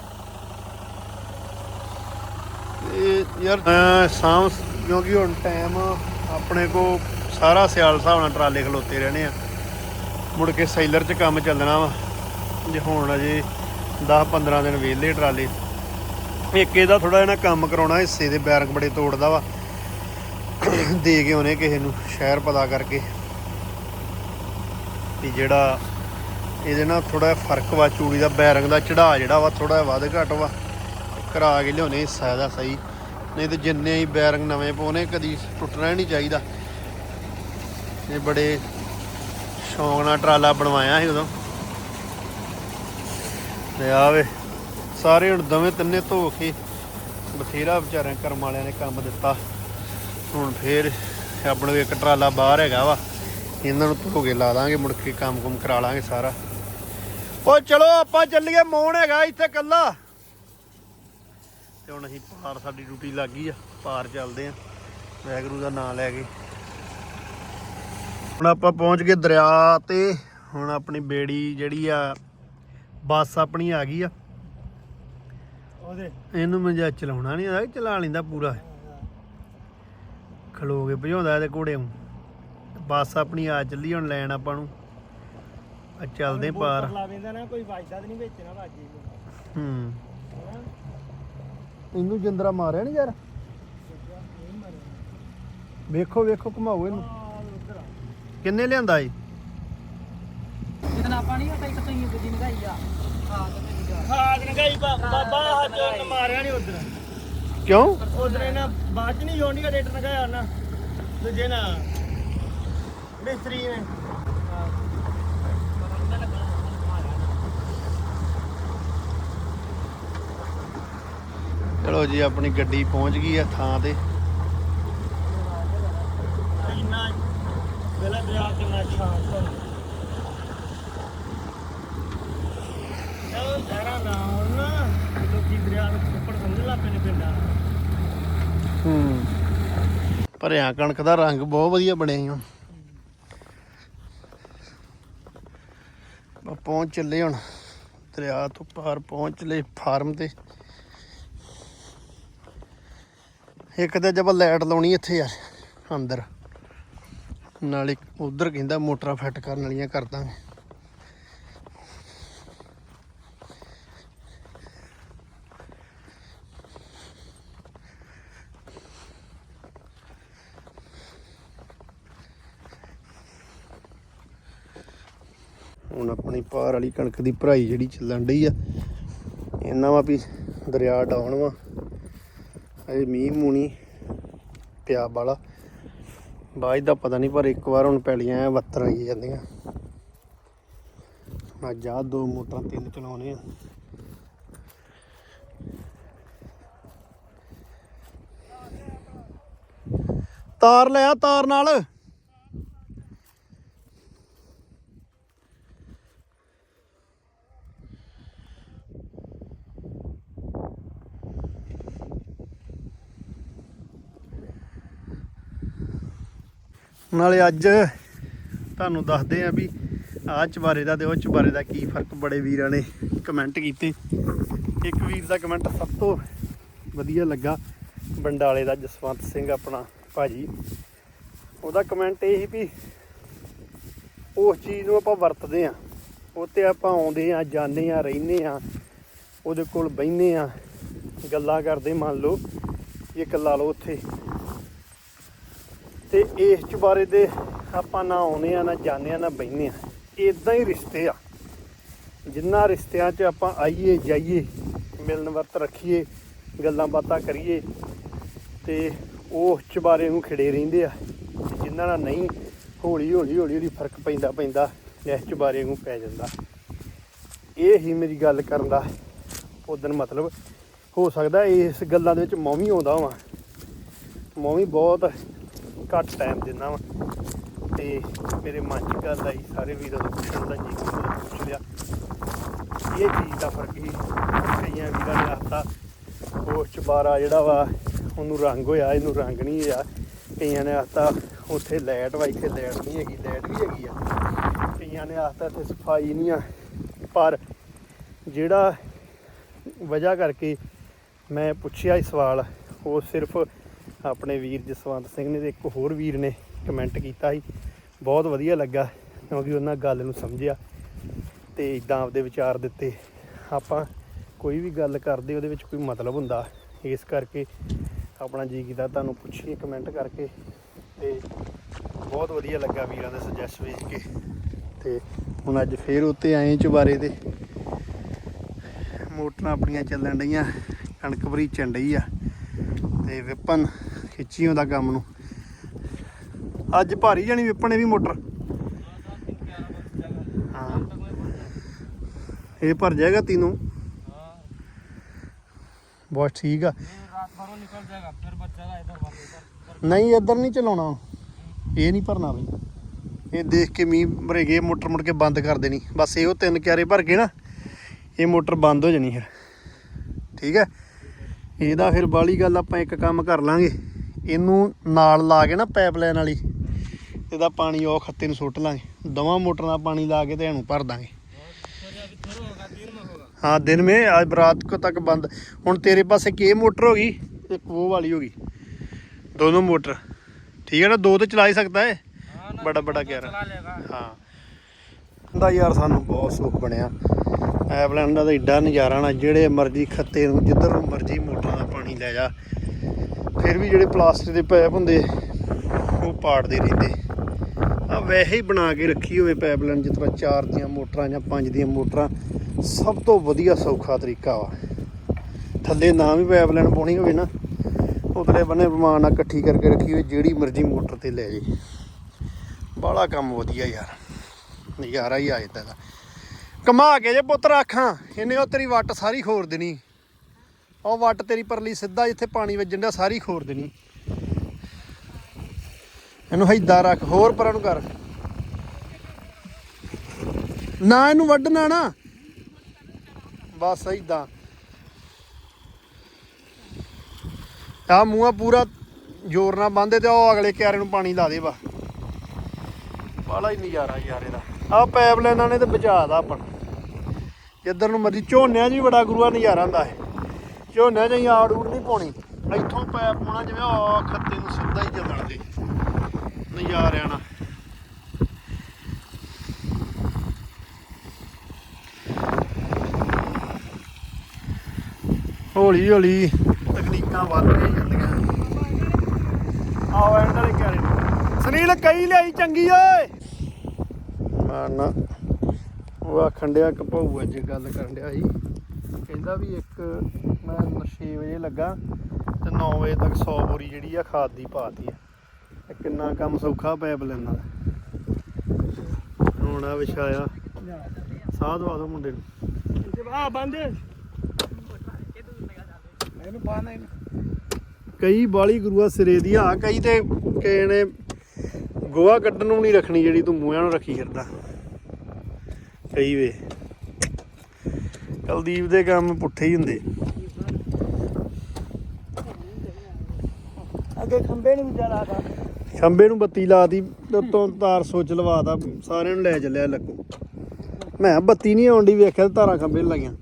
ਯਾਰ ਅਹ ਸਾਂਭ ਕਿਉਂਕਿ ਹੁਣ ਟਾਈਮ ਆਪਣੇ ਕੋ ਸਾਰਾ ਸਿਆਲ ਹਿਸਾਬ ਨਾਲ ਟਰਾਲੇ ਖਲੋਤੇ ਰਹਿਣੇ ਆ। ਮੁੜ ਕੇ ਸੈਲਰ 'ਚ ਕੰਮ ਚੱਲਣਾ ਵਾ। ਜੇ ਹੁਣ ਅਜੇ 10-15 ਦਿਨ ਵਿਹਲੇ ਟਰਾਲੇ। ਇੱਕ ਇਹਦਾ ਥੋੜਾ ਜਿਹਾ ਕੰਮ ਕਰਾਉਣਾ, ਹਿੱਸੇ ਦੇ ਬੈਰਕ ਬੜੇ ਤੋੜਦਾ ਵਾ। ਦੇ ਕੇ ਉਹਨੇ ਕਿਸੇ ਨੂੰ, ਸ਼ਹਿਰ ਪਤਾ ਕਰਕੇ। ਵੀ ਜਿਹੜਾ ਇਹਦੇ ਨਾਲ ਥੋੜਾ ਜਿਹਾ ਫ਼ਰਕ ਵਾ, ਚੂੜੀ ਦਾ ਬੈਰੰਗ ਦਾ ਚੜਾ ਜਿਹੜਾ ਵਾ ਥੋੜਾ ਜਿਹਾ ਵੱਧ ਘੱਟ ਵਾ। ਕਰਾ ਕੇ ਲਿਆਉਣੇ ਹਿੱਸਾ ਇਹਦਾ ਸਹੀ। ਨਹੀਂ ਤੇ ਜਿੰਨੇ ਹੀ ਬੈਰੰਗ ਨਵੇਂ ਪਾਉਣੇ, ਕਦੀ ਟੁੱਟਣਾ ਹੀ ਨਹੀਂ ਚਾਹੀਦਾ। ਇਹ ਬੜੇ ਸ਼ੌਂਕ ਨਾਲ ਟਰਾਲਾ ਬਣਵਾਇਆ ਸੀ ਉਦੋਂ। ਤੇ ਆਵੇ ਸਾਰੇ ਹੁਣ ਦਵੇਂ ਤਿੰਨੇ ਧੋ ਕੇ ਬਥੇਰਾ ਵਿਚਾਰਿਆਂ ਕਰਮ ਵਾਲਿਆਂ ਨੇ ਕੰਮ ਦਿੱਤਾ। ਹੁਣ ਫੇਰ ਆਪਣੇ ਇੱਕ ਟਰਾਲਾ ਬਾਹਰ ਹੈਗਾ ਵਾ, ਇਹਨਾਂ ਨੂੰ ਧੋ ਕੇ ਲਾ ਦਾਂਗੇ, ਮੁੜ ਕੇ ਕੰਮ ਕੁਮ ਕਰਾ ਲਾਂਗੇ ਸਾਰਾ। ਓ ਚਲੋ ਆਪਾਂ ਚੱਲੀਏ ਮੋਹਨ ਹੈਗਾ ਇੱਥੇ ਕੱਲਾ ਤੇ ਹੁਣ ਅਸੀਂ ਪਾਰ ਸਾਡੀ ਡਿਊਟੀ ਲੱਗ ਗਈ ਆ ਪਾਰ ਚੱਲਦੇ ਆ। ਵੈਗਰੂ ਦਾ ਨਾਮ ਲੈ ਕੇ। ਹੁਣ ਆਪਾਂ ਪਹੁੰਚ ਗਏ ਦਰਿਆ ਤੇ ਹੁਣ ਆਪਣੀ ਬੇੜੀ ਜਿਹੜੀ ਆ ਬੱਸ ਆਪਣੀ ਆ ਗਈ ਆ। ਉਹਦੇ। ਇਹਨੂੰ ਮੈਂ ਜਾ ਚਲਾਉਣਾ ਨਹੀਂ ਆਦਾ ਚਲਾ ਲੈਂਦਾ ਪੂਰਾ। ਖਲੋ ਕੇ ਭਜਾਉਂਦਾ ਇਹਦੇ ਘੋੜੇ ਨੂੰ। ਬੱਸ ਆਪਣੀ ਆ ਚੱਲੀ ਹੁਣ ਲੈਣ ਆਪਾਂ ਨੂੰ। ਆ ਚੱਲਦੇ ਪਾਰ। ਲਾ ਵੇਂਦਾ ਨਾ ਕੋਈ ਵੱਜਦਾ ਤੇ ਨਹੀਂ ਵਿੱਚ ਨਾ। ਵੱਜੇ ਹੂੰ? ਇਹਨੂੰ ਜਿੰਦਰਾ ਮਾਰਿਆ ਨਹੀਂ ਯਾਰ? ਵੇਖੋ ਵੇਖੋ ਘੁਮਾਓ ਇਹਨੂੰ। ਕਿੰਨੇ ਲਿਆਂਦਾ ਏ? ਇਤਨਾ ਪਾਣੀ ਆ ਕਈ ਕਈ ਦੂਜੀ ਨਗਾਈ ਆ। ਖਾਦ ਨਗਾਈ ਬਾਬਾ ਹੱਥ ਮਾਰਿਆ ਨਹੀਂ ਉਧਰ। ਕਿਉਂ? ਉਧਰ ਨਾ ਬਾਅਦ ਚ ਨਹੀਂ ਜੋਂਡੀ ਦਾ ਡੇਟ ਨਗਾਇਆ ਨਾ। ਦੂਜੇ ਨਾ ਮਿਸਤਰੀ ਨੇ। ਚਲੋ ਜੀ ਆਪਣੀ ਗੱਡੀ ਪਹੁੰਚ ਗਈ ਆ ਥਾਂ ਤੇ। ਹੋ। ਲਾ ਭਰਿਆ ਕਣਕ ਦਾ ਰੰਗ ਬਹੁਤ ਵਧੀਆ ਬਣਿਆ ਆਪਾਂ ਪਹੁੰਚ ਚੱਲੇ ਹੁਣ। ਦਰਿਆ ਤੋਂ ਪਾਰ ਪਹੁੰਚ ਚਲੇ ਫਾਰਮ ਤੇ। ਇੱਕ ਤੇ ਜਬ ਲਾਈਟ ਲਾਉਣੀ ਇੱਥੇ ਯਾਰ, ਅੰਦਰ। ਨਾਲੇ ਉਧਰ ਕਹਿੰਦਾ ਮੋਟਰਾਂ ਫਿੱਟ ਕਰਨ ਵਾਲੀਆਂ ਕਰ ਦਾਂਗੇ। ਹੁਣ ਆਪਣੀ ਪਾਰ ਵਾਲੀ ਕਣਕ ਦੀ ਭਰਾਈ ਜਿਹੜੀ ਚੱਲਣ ਡਈ ਆ, ਇਹਨਾਂ ਵਾ ਵੀ ਦਰਿਆ ਡਾਉਣ ਵਾ। ਅਜੇ ਮੀਂਹ ਮੂਣੀ ਪਿਆ ਵਾਲਾ ਬਾਅਦ ਦਾ ਪਤਾ ਨਹੀਂ ਪਰ ਇੱਕ ਵਾਰ ਹੁਣ ਪੈਲੀਆਂ ਐ ਵੱਤਰ ਆਈ ਜਾਂਦੀਆਂ। ਅੱਜ ਆ ਦੋ ਮੋਟਰਾਂ ਤਿੰਨ ਚਲਾਉਣੇ ਆ। ਤਾਰ ਲਿਆ ਤਾਰ ਨਾਲ। ਨਾਲੇ ਅੱਜ ਤੁਹਾਨੂੰ ਦੱਸਦੇ ਆ ਵੀ ਆਹ ਚਬਾਰੇ ਦਾ ਤੇ ਉਹ ਚਬਾਰੇ ਦਾ ਕੀ ਫ਼ਰਕ ਬੜੇ ਵੀਰਾਂ ਨੇ ਕਮੈਂਟ ਕੀਤੇ। ਇੱਕ ਵੀਰ ਦਾ ਕਮੈਂਟ ਸਭ ਤੋਂ ਵਧੀਆ ਲੱਗਾ, ਬੰਡਾਲੇ ਦਾ ਜਸਵੰਤ ਸਿੰਘ ਆਪਣਾ ਭਾਜੀ। ਉਹਦਾ ਕਮੈਂਟ ਇਹ ਸੀ ਵੀ ਉਸ ਚੀਜ਼ ਨੂੰ ਆਪਾਂ ਵਰਤਦੇ ਆ। ਉੱਤੇ ਆਪਾਂ ਆਉਂਦੇ ਆ, ਜਾਂਦੇ ਆ, ਰਹਿੰਦੇ ਆ, ਉਹਦੇ ਕੋਲ ਬਹਿੰਦੇ ਆ, ਗੱਲਾਂ ਕਰਦੇ ਮੰਨ ਲਓ, ਇੱਕ ਲਾ ਲਓ ਉੱਥੇ। ਇਸ ਚੁਬਾਰੇ ਬਾਰੇ ਦੇ ਆਪਾਂ ਨਾ ਆਉਨੇ ਆ, ਨਾ ਜਾਣੇ ਆ, ਨਾ ਬਹਿਨੇ ਆ। ਇਦਾਂ ਹੀ ਰਿਸ਼ਤੇ ਆ। ਜਿੰਨਾ ਰਿਸ਼ਤਿਆਂ 'ਚ ਆਪਾਂ ਆਈਏ, ਜਾਈਏ, ਮਿਲਣ ਵਰਤ ਰੱਖੀਏ, ਗੱਲਾਂ ਬਾਤਾਂ ਕਰੀਏ, ਤੇ ਉਹ ਚੁਬਾਰੇ ਨੂੰ ਖਿੜੇ ਰਹਿੰਦੇ ਆ। ਤੇ ਜਿਨ੍ਹਾਂ ਨਾਲ ਨਹੀਂ, ਹੌਲੀ ਹੌਲੀ ਹੌਲੀ ਹੌਲੀ ਫ਼ਰਕ ਪੈਂਦਾ ਪੈਂਦਾ, ਇਸ ਚੁਬਾਰੇ ਨੂੰ ਪੈ ਜਾਂਦਾ। ਇਹ ਹੀ ਮੇਰੀ ਗੱਲ ਕਰਨ ਦਾ ਉਦੋਂ ਮਤਲਬ। ਹੋ ਸਕਦਾ ਇਸ ਗੱਲਾਂ ਦੇ ਵਿੱਚ ਮੈਂ ਵੀ ਆਉਂਦਾ ਵਾਂ। ਮੈਂ ਵੀ ਬਹੁਤ ਘੱਟ ਟਾਈਮ ਦਿੰਦਾ ਵਾਂ। ਤੇ ਮੇਰੇ ਮਨ 'ਚ ਗੱਲ ਆਈ, ਸਾਰੇ ਵੀਰਾਂ ਤੋਂ ਪੁੱਛਣ ਦਾ ਜੀ ਪੁੱਛ ਲਿਆ। ਇਹ ਚੀਜ਼ ਦਾ ਫ਼ਰਕ ਹੀ ਕਈਆਂ ਵੀਰਾਂ ਨੇ ਆਖਤਾ, ਉਸ ਚਬਾਰਾ ਜਿਹੜਾ ਵਾ, ਉਹਨੂੰ ਰੰਗ ਹੋਇਆ, ਇਹਨੂੰ ਰੰਗ ਨਹੀਂ ਹੋਇਆ। ਕਈਆਂ ਨੇ ਆਖਤਾ, ਉੱਥੇ ਲਾਈਟ ਵਾ, ਇੱਥੇ ਲਾਈਟ ਨਹੀਂ ਹੈਗੀ ਲਾਈਟ ਵੀ ਹੈਗੀ ਆ। ਕਈਆਂ ਨੇ ਆਖਤਾ, ਇੱਥੇ ਸਫ਼ਾਈ ਨਹੀਂ ਆ। ਪਰ ਜਿਹੜਾ ਵਜ੍ਹਾ ਕਰਕੇ ਮੈਂ ਪੁੱਛਿਆ ਇਹ ਸਵਾਲ, ਉਹ ਸਿਰਫ ਆਪਣੇ ਵੀਰ ਜਸਵੰਤ ਸਿੰਘ ਨੇ ਤੇ ਇੱਕ ਹੋਰ ਵੀਰ ਨੇ ਕਮੈਂਟ ਕੀਤਾ ਸੀ। ਬਹੁਤ ਵਧੀਆ ਲੱਗਾ ਕਿਉਂਕਿ ਉਹਨਾਂ ਗੱਲ ਨੂੰ ਸਮਝਿਆ ਤੇ ਇਦਾਂ ਆਪਦੇ ਵਿਚਾਰ ਦਿੱਤੇ। ਆਪਾਂ ਕੋਈ ਵੀ ਗੱਲ ਕਰਦੇ, ਉਹਦੇ ਵਿੱਚ ਕੋਈ ਮਤਲਬ ਹੁੰਦਾ। ਇਸ ਕਰਕੇ ਆਪਣਾ ਜੀ ਕੀਤਾ ਤੁਹਾਨੂੰ ਪੁੱਛੀਏ ਕਮੈਂਟ ਕਰਕੇ ਤੇ ਬਹੁਤ ਵਧੀਆ ਲੱਗਾ ਵੀਰਾਂ ਦੇ ਸੁਜੈਸਟ ਵੇਖ ਕੇ। ਤੇ ਹੁਣ ਅੱਜ ਫੇਰ ਉੱਤੇ ਆਏ ਚੁਬਾਰੇ ਤੇ। ਮੋਟਰਾਂ ਆਪਣੀਆਂ ਚੱਲਣ ਡਈਆਂ, ਕਣਕ ਭਰੀ ਡਈ ਆ। ਤੇ ਵਿਪਨ ਖਿੱਚੀ ਆਉਂਦਾ ਕੰਮ ਨੂੰ। ਅੱਜ ਭਾਰੀ ਜਾਣੀ ਵਿਪਣੇ ਵੀ ਮੋਟਰ। ਹਾਂ। ਇਹ ਭਰ ਜਾਏਗਾ ਤੀਨੂੰ। ਬਹੁਤ ਠੀਕ ਆ। ਨਹੀਂ, ਇੱਧਰ ਨਹੀਂ ਚਲਾਉਣਾ। ਇਹ ਨਹੀਂ ਭਰਨਾ ਬਈ। ਇਹ ਦੇਖ ਕੇ ਮੀਂਹ ਭਰੇ ਗਏ, ਮੋਟਰ ਮੁੜ ਕੇ ਬੰਦ ਕਰ ਦੇਣੀ। ਬਸ ਇਹੋ ਤਿੰਨ ਕਿਆਰੇ ਭਰ ਕੇ ਨਾ, ਇਹ ਮੋਟਰ ਬੰਦ ਹੋ ਜਾਣੀ ਫਿਰ। ਠੀਕ ਹੈ ਇਹਦਾ ਫਿਰ ਬਾਲੀ ਗੱਲ ਆਪਾਂ ਇੱਕ ਕੰਮ ਕਰ ਲਾਂਗੇ। ਇਹਨੂੰ ਨਾਲ ਲਾ ਕੇ ਨਾ ਪਾਈਪਲਾਈਨ ਵਾਲੀ ਇਹਦਾ ਪਾਣੀ ਉਹ ਖੱਤੇ ਨੂੰ ਸੁੱਟ ਲਾਂਗੇ ਦਵਾਂ ਮੋਟਰਾਂ ਦਾ ਪਾਣੀ ਲਾ ਕੇ ਤੇ ਇਹਨੂੰ ਭਰ ਦਾਂਗੇ हाँ दिन में आज रात को तक बंद ਹੁਣ ਤੇਰੇ ਪਾਸੇ ਕੇ ਮੋਟਰ ਹੋ ਗਈ ਇੱਕ ਉਹ ਵਾਲੀ ਹੋ ਗਈ ਦੋਨੋਂ ਮੋਟਰ ਠੀਕ ਹੈ ਨਾ ਦੋ ਤੇ ਚਲਾ ਹੀ ਸਕਦਾ ਹੈ हाँ ना, बड़ा बड़ा तो कह रहा चला लेगा ਹਾਂ ਦਾ ਯਾਰ ਸਾਨੂੰ ਬਹੁਤ ਸੁੱਖ ਬਣਿਆ ਐਵਲੈਂਡ ਦਾ ਤਾਂ ਏਡਾ ਨਜ਼ਾਰਾ ਨਾ ਜਿਹੜੇ ਮਰਜ਼ੀ ਖੱਤੇ ਨੂੰ ਜਿੱਧਰ ਨੂੰ ਮਰਜ਼ੀ ਮੋਟਰਾਂ ਦਾ ਪਾਣੀ ਲੈ ਜਾ ਫਿਰ ਵੀ ਜਿਹੜੇ ਪਲਾਸਟਿਕ ਦੇ ਪੈਪ ਹੁੰਦੇ, ਉਹ ਪਾੜਦੇ ਰਹਿੰਦੇ। ਆ ਵੈਸੇ ਹੀ ਬਣਾ ਕੇ ਰੱਖੀ ਹੋਵੇ ਪਾਈਪਲਾਈਨ ਜਿਸ ਤਰ੍ਹਾਂ ਚਾਰ ਦੀਆਂ ਮੋਟਰਾਂ ਜਾਂ ਪੰਜ ਦੀਆਂ ਮੋਟਰਾਂ, ਸਭ ਤੋਂ ਵਧੀਆ ਸੌਖਾ ਤਰੀਕਾ ਵਾ। ਥੱਲੇ ਨਾ ਵੀ ਪਾਈਪਲਾਈਨ ਪਾਉਣੀ ਹੋਵੇ ਨਾ ਉਤਲੇ ਬੰਨੇ ਬਿਮਾਰ ਨਾਲ ਇਕੱਠੀ ਕਰਕੇ ਰੱਖੀ ਹੋਵੇ, ਜਿਹੜੀ ਮਰਜ਼ੀ ਮੋਟਰ ਤੇ ਲੈ ਜੇ। ਬਾਹਲਾ ਕੰਮ ਵਧੀਆ ਯਾਰ, ਨਜ਼ਾਰਾ ਹੀ ਆ ਜਾਂਦਾ ਦਾ। ਕਮਾ ਕੇ ਜੇ ਪੁੱਤ ਰੱਖਾਂ ਇਹਨੇ ਉਹ ਤੇਰੀ ਵੱਟ ਸਾਰੀ ਖੋਰ ਦੇਣੀ। ਉਹ ਵੱਟ ਤੇਰੀ ਪਰਲੀ ਸਿੱਧਾ ਜਿੱਥੇ ਪਾਣੀ ਵੱਜਣ ਦਾ ਸਾਰੀ ਖੋਰ ਦੇਣੀ। ਇਹਨੂੰ ਏਦਾਂ ਰੱਖ, ਹੋਰ ਪਰਾਂ ਨੂੰ ਕਰ। ਨਾ ਇਹਨੂੰ ਵੱਢਣਾ ਨਾ। ਬਸ ਏਦਾਂ। ਆ ਮੂੰਹਾਂ ਪੂਰਾ ਜ਼ੋਰ ਨਾਲ ਬੰਦੇ ਤੇ ਉਹ ਅਗਲੇ ਕਿਆਰੇ ਨੂੰ ਪਾਣੀ ਲਾ ਦੇ ਵਾ ਬਾਲਾ ਹੀ ਨਜ਼ਾਰਾ ਯਾਰ ਇਹਦਾ। ਆ ਪਾਈਪਲਾਈਨਾਂ ਨੇ ਤੇ ਬਚਾਦਾ ਆਪਾਂ ਨੂੰ। ਜਿੱਧਰ ਨੂੰ ਮਰਜ਼ੀ ਝੋਨਿਆਂ 'ਚ ਵੀ ਬੜਾ ਗੁਰੂਆ ਨਜ਼ਾਰਾ ਹੁੰਦਾ ਹੈ। ਝੋਨੇ 'ਚ ਹੀ ਆੜ ਊੜ ਨਹੀਂ ਪਾਉਣੀ। ਇੱਥੋਂ ਪੈ ਪਾਉਣਾ ਜਿਵੇਂ ਆ ਖੱਤੇ ਨੂੰ ਸਿੱਧਾ ਹੀ ਚੱਲਣ ਦੇ। ਨਜ਼ਾਰਿਆਂ ਨਾਲ। ਹੌਲੀ ਹੌਲੀ ਤਕਨੀਕਾਂ ਵੱਧ ਰਹੀਆਂ ਜਾਂਦੀਆਂ। ਆਓ ਐਂਡ ਵਾਲੇ ਕਿਆਰੇ ਸੁਨੀਲ, ਕਈ ਲਿਆਈ ਚੰਗੀ, ਓਏ। ਮਾਨਾ, ਉਹ ਆਖਣ ਡਿਆ ਕਪਾਊ ਅੱਜ ਗੱਲ ਕਰਨ ਡਿਆ ਸੀ। ਕਹਿੰਦਾ ਵੀ ਇੱਕ ਮੈਂ 6 ਵਜੇ ਲੱਗਾ ਤੇ 9 ਵਜੇ ਤੱਕ 100 ਬੋਰੀ ਜਿਹੜੀ ਆ ਖਾਦ ਦੀ ਪਾਤੀ ਆ। ਕਿੰਨਾ ਕੰਮ ਸੌਖਾ ਪੈਪ ਲੈਣਾ ਹੁਣ ਆ ਵਿਛਾਇਆ। ਸਾਹ ਦਵਾ ਦੋ ਮੁੰਡੇ ਨੂੰ। ਆ ਬੰਦ। ਇਹਨੂੰ ਪਾਣਾ ਕਈ ਬਾਲੀ ਗੁਰੂਆ ਸਿਰੇ ਦੀ ਆ ਕਈ ਤੇ ਕਿਸੇ ਨੇ ਗੋਹਾ ਕੱਢਣ ਨੂੰ ਨਹੀਂ ਰੱਖਣੀ ਜਿਹੜੀ ਤੂੰ ਮੂੰਹਾਂ ਨੂੰ ਰੱਖੀ ਫਿਰਦਾ। ਕਈ ਵੇ। ਕੁਲਦੀਪ ਦੇ ਕੰਮ ਪੁੱਠੇ ਹੀ ਹੁੰਦੇ। ਅੱਗੇ ਖੰਬੇ ਨੂੰ ਜਲਾ ਦਾ ਖੰਬੇ ਨੂੰ ਬੱਤੀ ਲਾਤੀ ਉੱਤੋਂ ਤਾਰ ਸੁੱਚ ਲਵਾਤਾ ਸਾਰਿਆਂ ਨੂੰ ਲੈ ਚੱਲਿਆ ਲੱਗੂ ਮੈਂ ਬੱਤੀ ਨਹੀਂ ਆਉਂਦੀ ਵੇਖਿਆ ਤਾਰਾਂ ਖੰਬੇ ਨੂੰ ਲੱਗੀਆਂ।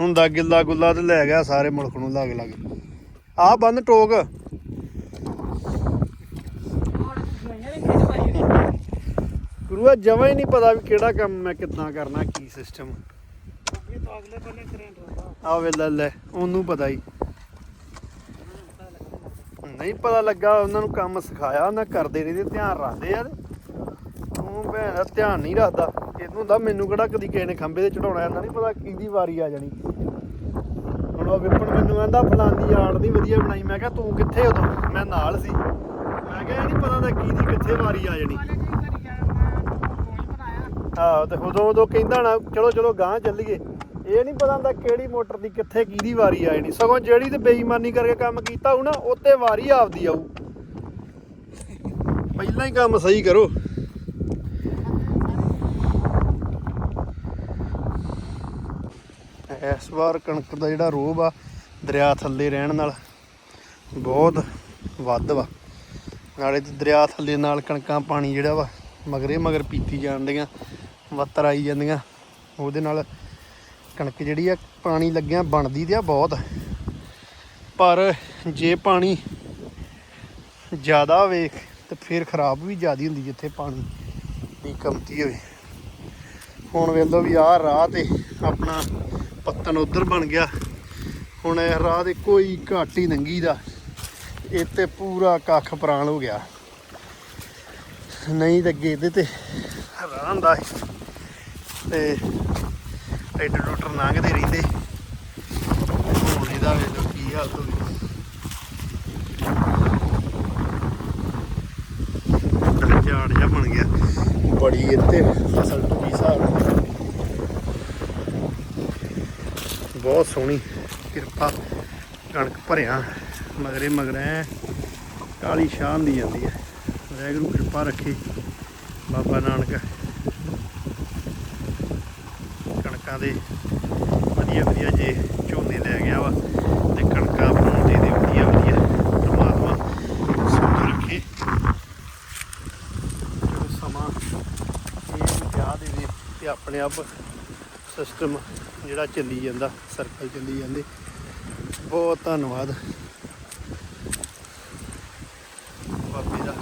ਹੁੰਦਾ ਗਿੱਲਾ ਗੁੱਲਾ ਤੇ ਲੈ ਗਿਆ ਸਾਰੇ ਮੁਲਕ ਨੂੰ ਲੱਗ ਲੱਗ। ਆਹ ਬੰਦ ਟੋਕ। ਗੁਰੂਆ ਜਮਾ ਹੀ ਨਹੀਂ ਪਤਾ ਵੀ ਕਿਹੜਾ ਕੰਮ ਮੈਂ ਕਿੱਦਾਂ ਕਰਨਾ ਕੀ ਸਿਸਟਮ ਇਹ ਤਾਂ ਅਗਲੇ ਬੰਨੇ ਕਰੰਟ ਹੁੰਦਾ ਆ ਵੇ ਲੈ ਲੈ ਉਹਨੂੰ ਪਤਾ ਹੂੰ। ਨਹੀਂ ਪਤਾ ਲੱਗਾ ਉਹਨਾਂ ਨੂੰ ਕੰਮ ਸਿਖਾਇਆ ਉਹਨਾਂ ਕਰਦੇ ਨਹੀਂ ਤੇ ਧਿਆਨ ਰੱਖਦੇ ਆ ਤੂੰ। ਭੈਣ ਦਾ ਧਿਆਨ ਨਹੀਂ ਰੱਖਦਾ। ਇਹਨੂੰ ਹੁੰਦਾ ਮੈਨੂੰ ਕਿਹੜਾ ਕਦੀ ਕਿਸੇ ਨੇ ਖੰਬੇ ਤੇ ਚੜਾਉਣਾ ਇਹਨਾਂ ਨਹੀਂ ਪਤਾ ਕਿਹਦੀ ਵਾਰੀ ਆ ਜਾਣੀ। ਹੁਣ ਉਹ ਵਿਪਨ ਮੈਨੂੰ ਆਂਦਾ ਫਲਾਨੀ ਆੜ ਦੀ ਵਧੀਆ ਬਣਾਈ। ਮੈਂ ਕਿਹਾ ਤੂੰ ਕਿੱਥੇ ਉਦੋਂ? ਮੈਂ ਨਾਲ ਸੀ। ਮੈਂ ਕਿਹਾ ਇਹ ਨਹੀਂ ਪਤਾ ਦਾ ਕਿਹਦੀ ਕਿੱਥੇ ਵਾਰੀ ਆ ਜਾਣੀ। ਆਹੋ ਤੇ ਉਦੋਂ ਉਦੋਂ ਕਹਿੰਦਾ ਨਾ ਚਲੋ ਚਲੋ ਗਾਂ ਚੱਲੀਏ। ਇਹ ਨਹੀਂ ਪਤਾ ਹੁੰਦਾ ਕਿਹੜੀ ਮੋਟਰ ਦੀ ਕਿੱਥੇ ਕਿਹਦੀ ਵਾਰੀ ਆ ਜਾਣੀ ਸਗੋਂ ਜਿਹੜੀ ਤੇ ਬੇਈਮਾਨੀ ਕਰਕੇ ਕੰਮ ਕੀਤਾ ਉਹ ਨਾ, ਉੱਤੇ ਵਾਰੀ ਆਪਦੀ ਆਊ। ਪਹਿਲਾਂ ਹੀ ਕੰਮ ਸਹੀ ਕਰੋ। ਇਸ ਵਾਰ ਕਣਕ ਦਾ ਜਿਹੜਾ ਰੋਹ ਆ ਦਰਿਆ ਥੱਲੇ ਰਹਿਣ ਨਾਲ ਬਹੁਤ ਵੱਧ ਵਾ। ਨਾਲੇ ਤੇ ਦਰਿਆ ਥੱਲੇ ਨਾਲ ਕਣਕਾਂ ਪਾਣੀ ਜਿਹੜਾ ਵਾ, ਮਗਰੇ ਮਗਰ ਪੀਤੀ ਜਾਂਦੀਆਂ ਵੱਤਰ ਆਈ ਜਾਂਦੀਆਂ। ਉਹਦੇ ਨਾਲ ਕਣਕ ਜਿਹੜੀ ਆ, ਪਾਣੀ ਲੱਗਿਆ ਬਣਦੀ ਤੇ ਆ ਬਹੁਤ। ਪਰ ਜੇ ਪਾਣੀ ਜ਼ਿਆਦਾ ਹੋਵੇ ਤੇ ਫਿਰ ਖਰਾਬ ਵੀ ਜ਼ਿਆਦੀ ਹੁੰਦੀ ਜਿੱਥੇ ਪਾਣੀ ਦੀ ਕਮਤੀ ਹੋਵੇ। ਹੁਣ ਵੇਖ ਲਓ ਵੀ ਆਹ ਰਾਹ ਤੇ ਆਪਣਾ ਪੱਤਨ ਉਧਰ ਬਣ ਗਿਆ। ਹੁਣ ਇਹ ਰਾਹ ਦੇ ਕੋਈ ਘਾਟ ਹੀ ਨੰਗੀ ਦਾ। ਇਹ ਤੇ ਪੂਰਾ ਕੱਖ ਪ੍ਰਾਣ ਹੋ ਗਿਆ। ਨਹੀਂ ਤਾਂ ਅੱਗੇ ਇਹਦੇ ਤੇ ਰਾਹ ਹੁੰਦਾ ਸੀ। ਤੇ ਟਰੈਕਟਰ ਟਰੂਟਰ ਲੰਘਦੇ ਰਹਿੰਦੇ। ਹੁਣ ਇਹਦਾ ਵੇਖ ਕੀ ਹਾਲਤ ਹੋ ਗਈ ਝਾੜ ਜਿਹਾ ਬਣ ਗਿਆ। ਬੜੀ ਇੱਥੇ ਫਸਲ ਟੁੱਟੀ ਹਿਸਾਬ ਬਹੁਤ ਸੋਹਣੀ ਕਿਰਪਾ ਕਣਕ ਭਰਿਆ। ਮਗਰੇ ਮਗਰੇ ਕਾਲੀ ਸ਼ਾਨ ਦੀ ਜਾਂਦੀ ਹੈ। ਵਾਹਿਗੁਰੂ ਕਿਰਪਾ ਰੱਖੀ। ਬਾਬਾ ਨਾਨਕ ਕਣਕਾਂ ਦੇ ਵਧੀਆ ਵਧੀਆ ਜੇ ਝੋਨੇ ਲੈ ਗਿਆ ਵਾ ਤੇ ਕਣਕਾਂ ਬਣਾਉਣ ਦੇ ਵਧੀਆ ਵਧੀਆ ਪਰਮਾਤਮਾ ਸੁਖ ਰੱਖੇ। ਜੋ ਸਮਾਂ ਇਹ ਵਿਆਹ ਦੇ ਤੇ ਆਪਣੇ ਆਪ ਸਿਸਟਮ ਜਿਹੜਾ ਚੱਲੀ ਜਾਂਦਾ ਸਰਕਲ ਚੱਲੀ ਜਾਂਦੇ। ਬਹੁਤ ਧੰਨਵਾਦ ਬਾਬੇ ਦਾ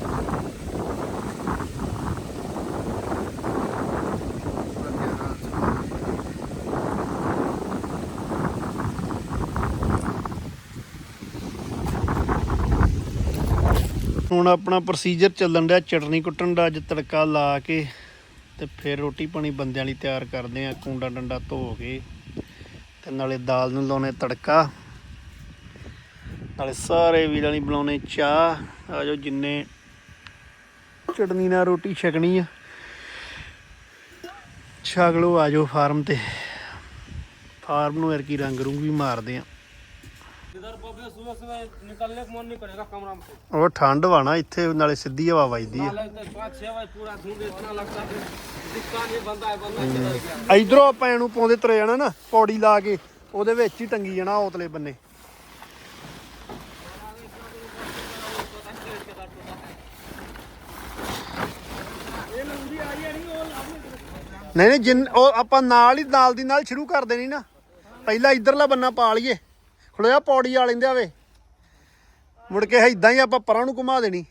ਹੁਣ ਆਪਣਾ ਪ੍ਰੋਸੀਜਰ ਚੱਲਣ ਡਿਆ, ਚਟਨੀ ਕੁੱਟਣ ਦਾ, ਅੱਜ ਤੜਕਾ ਲਾ ਕੇ ਤੇ ਫਿਰ ਰੋਟੀ ਪਾਣੀ ਬੰਦਿਆਂ ਲਈ ਤਿਆਰ ਕਰਦੇ ਆ ਕੁੰਡਾ ਡੰਡਾ ਧੋ ਕੇ ਤੇ ਨਾਲੇ ਦਾਲ ਨੂੰ ਲਾਉਣੇ ਤੜਕਾ। ਨਾਲੇ ਸਾਰੇ ਵੀਰਾਂ ਲਈ ਬਣਾਉਣੇ ਚਾਹ। ਆਜੋ ਜਿੰਨੇ ਚਟਨੀ ਨਾਲ ਰੋਟੀ ਛਕਣੀ ਆ। ਛਕ ਲਓ ਆਜੋ ਫਾਰਮ ਤੇ। ਫਾਰਮ ਨੂੰ ਯਾਰ ਕੀ ਰੰਗ ਰੂੰਗ ਵੀ ਮਾਰਦੇ ਆ। इधर बबे सुबह सुबह निकलने का मन नहीं करेगा कमरा में से ਉਹ ਠੰਡ ਵਾ ना ਇੱਥੇ ਨਾਲੇ ਸਿੱਧੀ ਹਵਾ ਵੱਜਦੀ ਆ नाले तो पाँच छः बजे पूरा धूप इतना लगता है कि दुकान ही बंदा है बंदा चला गया ਇਧਰੋਂ ਆਪਾਂ ਇਹਨੂੰ ਪਾਉਂਦੇ ਤੁਰੇ ਜਾਣਾ ਨਾ ਪੌੜੀ ਲਾ ਕੇ ਉਹਦੇ ਵਿੱਚ ਹੀ ਟੰਗੀ ਜਾਣਾ ਉਤਲੇ ਬੰਨੇ ਨਹੀਂ ਨਹੀਂ ਜਿੰਨ ਉਹ ਆਪਾਂ ਨਾਲ ਹੀ ਨਾਲ ਦੀ ਨਾਲ ਸ਼ੁਰੂ ਕਰ ਦੇਣੀ ਨਾ ਪਹਿਲਾਂ ਇਧਰਲਾ ਬੰਨਾ ਪਾ ਲਈਏ ਖਲੋਇਆ ਪੌੜੀ ਆ ਲੈਂਦੇ ਵੇ। ਮੁੜ ਕੇ ਇਦਾਂ ਹੀ ਆਪਾਂ ਪਰਾਂ ਨੂੰ ਘੁਮਾ ਦੇਣੀ।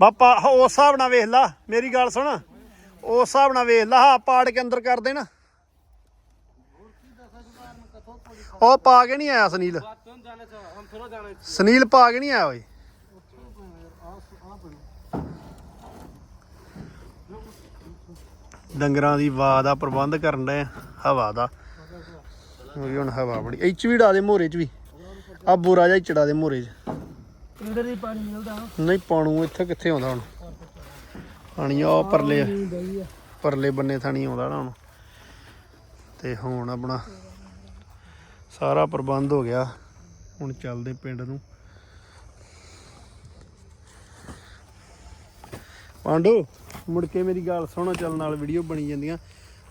ਬਾਪਾ ਉਸ ਹਿਸਾਬ ਨਾਲ ਵੇਖ ਲਾ, ਮੇਰੀ ਗੱਲ ਸੁਣ। ਉਸ ਹਿਸਾਬ ਨਾਲ ਵੇਖ ਲਾ ਆ ਪਾੜ ਕੇ ਅੰਦਰ ਕਰ ਦੇਣਾ। ਉਹ ਪਾ ਕੇ ਨਹੀਂ ਆਇਆ ਸੁਨੀਲ। ਸੁਨੀਲ ਪਾ ਕੇ ਨਹੀਂ ਆਇਆ ਓਏ। ਡੰਗਰਾਂ ਦੀ ਵਾਹ ਦਾ ਪ੍ਰਬੰਧ ਕਰਨ ਦੇ ਹਵਾ ਦਾ। ਵੀ ਹੁਣ ਹਵਾ ਬੜੀ। ਇਹ ਵੀ ਡਾ ਦੇ ਮੋਰੇ ਚ ਵੀ। ਆ ਬੋਰਾ ਜਿਹਾ ਚੜਾ ਦੇ ਮੋਰੇ ਚ। ਇੰਦਰ ਦੀ ਪਾਣੀ ਮਿਲਦਾ ਨਹੀਂ ਪਾਣੂ ਇੱਥੇ ਕਿੱਥੇ ਆਉਂਦਾ ਹੁਣ? ਪਾਣੀ ਆ ਪਰਲੇ ਪਰਲੇ ਬੰਨੇ ਥਾਣੀ ਆਉਂਦਾ ਹੁਣ। ਤੇ ਹੁਣ ਆਪਣਾ ਸਾਰਾ ਪ੍ਰਬੰਧ ਹੋ ਗਿਆ। ਹੁਣ ਚੱਲਦੇ ਪਿੰਡ ਨੂੰ। ਪਾਂਡੂ ਮੁੜ ਕੇ ਮੇਰੀ ਗੱਲ ਸੋਹਣਾ ਚੱਲਣ ਨਾਲ ਵੀਡੀਓ ਬਣੀ ਜਾਂਦੀਆਂ।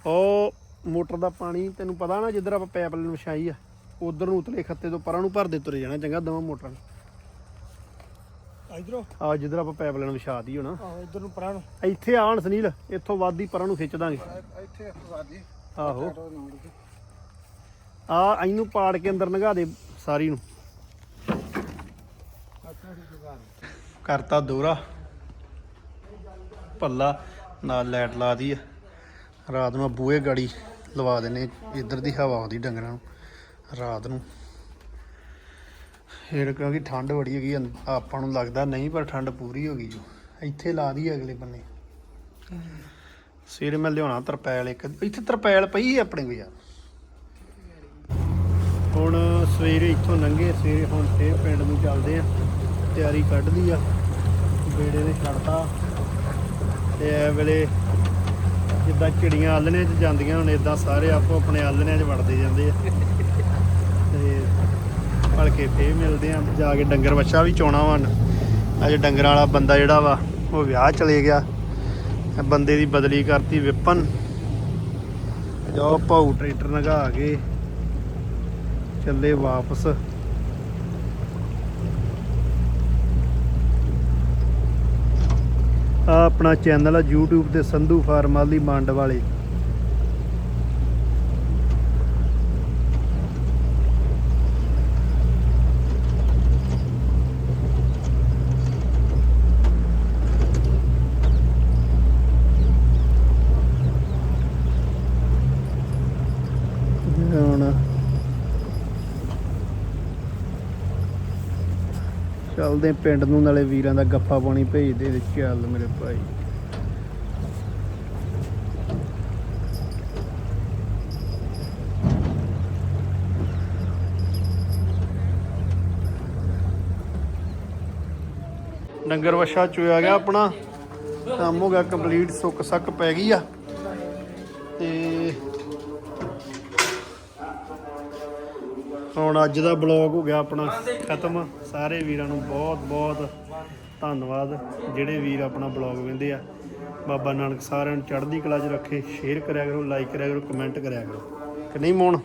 ਉਹ ਮੋਟਰ ਦਾ ਪਾਣੀ ਤੈਨੂੰ ਪਤਾ ਨਾ ਜਿੱਧਰ ਆਪਾਂ ਪਾਈਪਲਾਈਨ ਵਿਛਾਈ ਆ ਉਧਰ ਨੂੰ ਉਤਲੇ ਖੱਤੇ ਤੋਂ ਪਰਾਂ ਨੂੰ ਭਰਦੇ ਤੁਰੇ ਜਾਣਾ ਚੰਗਾ ਦਵਾਂ ਮੋਟਰ ਇਧਰੋਂ? ਆ ਜਿੱਧਰ ਆਪਾਂ ਪਾਈਪਲਾਈਨ ਵਿਛਾ ਦੀ ਹੋਣਾ। ਆਹੋ ਇਧਰ ਨੂੰ ਪਰਾਂ ਨੂੰ। ਇੱਥੇ ਆਣ ਸੁਨੀਲ ਇੱਥੋਂ ਹੀ ਪਰਾਂ ਨੂੰ ਖਿੱਚ ਦਾਂਗੇ। ਇੱਥੇ ਵਾਦੀ ਆਹੋ। ਆ ਇਹਨੂੰ ਪਾੜ ਕੇ ਅੰਦਰ ਲੰਘਾ ਦੇ ਸਾਰੀ ਨੂੰ। ਕਰਤਾ ਦੋਰਾ। ਪੱਲਾ ਨਾਲ ਲਾਈਟ ਲਾ ਦੀ ਆ। ਰਾਤ ਨੂੰ ਬੂਹੇ ਗਾੜੀ ਲਵਾ ਦੇਣੇ ਇੱਧਰ ਦੀ ਹਵਾ ਆਉਂਦੀ ਡੰਗਰਾਂ ਨੂੰ, ਰਾਤ ਨੂੰ। ਫਿਰ ਕਿਉਂਕਿ ਠੰਡ ਬੜੀ ਹੈਗੀ ਅੰ- ਆਪਾਂ ਨੂੰ ਲੱਗਦਾ ਨਹੀਂ, ਪਰ ਠੰਡ ਪੂਰੀ ਹੋ ਗਈ ਜੋ। ਇੱਥੇ ਲਾ ਦੀ ਅਗਲੇ ਬੰਨੇ। ਸਵੇਰੇ ਮੈਂ ਲਿਆਉਣਾ ਤਰਪੈਲ ਇੱਕ, ਇੱਥੇ ਤਰਪੈਲ ਪਈ ਸੀ ਆਪਣੇ ਕੋਲ ਯਾਰ। ਹੁਣ ਸਵੇਰੇ ਇੱਥੋਂ ਲੰਘੇ, ਸਵੇਰੇ ਹੁਣ ਫੇਰ ਪਿੰਡ ਨੂੰ ਚੱਲਦੇ ਆ ਤਿਆਰੀ ਕੱਢ ਲਈ ਆ ਬੇੜੇ ਨੇ ਛੱਡਤਾ। ਤੇ ਇਹ ਵੇਲੇ ਜਿੱਦਾਂ ਚਿੜੀਆਂ ਆਲਣਿਆਂ 'ਚ ਜਾਂਦੀਆਂ ਹੁਣ ਇਦਾਂ ਸਾਰੇ ਆਪੋ ਆਪਣੇ ਆਲਣਿਆਂ 'ਚ ਵੜਦੇ ਜਾਂਦੇ ਆ। ਤੇ ਭਲਕੇ ਫੇਰ ਮਿਲਦੇ ਆ, ਜਾ ਕੇ ਡੰਗਰ ਵੱਛਾ ਵੀ ਚੋਣਾ ਵਾ ਅੱਜ ਡੰਗਰਾਂ ਵਾਲਾ ਬੰਦਾ ਜਿਹੜਾ ਵਾ, ਉਹ ਵਿਆਹ ਚਲੇ ਗਿਆ। ਬੰਦੇ ਦੀ ਬਦਲੀ ਕਰਤੀ ਵਿਪਨ। ਜੋ ਭਾਊ ਟਰੈਕਟਰ ਨਗਾ ਕੇ, ਚੱਲੇ ਵਾਪਸ। ਆ ਆਪਣਾ ਚੈਨਲ ਆ YouTube ਤੇ ਸੰਧੂ ਫਾਰਮ ਵਾਲੀ ਮੰਡ ਵਾਲੇ। ਹੁਣ ਚੱਲਦੇ ਪਿੰਡ ਨੂੰ, ਨਾਲੇ ਵੀਰਾਂ ਦਾ ਗੱਫਾ ਪਾਣੀ ਭੇਜਦੇ ਤੇ ਚੱਲ ਮੇਰੇ ਭਾਈ? ਡੰਗਰ ਵਛਾ ਚੋਇਆ ਗਿਆ ਆਪਣਾ। ਕੰਮ ਹੋ ਗਿਆ ਕੰਪਲੀਟ ਸੁੱਕ ਸੱਕ ਪੈ ਗਈ ਆ। ਹੁਣ ਅੱਜ ਦਾ ਬਲੌਗ ਹੋ ਗਿਆ ਆਪਣਾ ਖਤਮ। ਸਾਰੇ ਵੀਰਾਂ ਨੂੰ ਬਹੁਤ ਬਹੁਤ ਧੰਨਵਾਦ, ਜਿਹੜੇ ਵੀਰ ਆਪਣਾ ਬਲੌਗ ਵੇਂਦੇ ਆ। ਬਾਬਾ ਨਾਨਕ ਸਾਰਿਆਂ ਨੂੰ ਚੜ੍ਹਦੀ ਕਲਾ 'ਚ ਰੱਖੇ ਸ਼ੇਅਰ ਕਰਿਆ ਕਰੋ ਲਾਈਕ ਕਰਿਆ ਕਰੋ ਕਮੈਂਟ ਕਰਿਆ ਕਰੋ। ਕਿ ਨਹੀਂ ਮੋਣ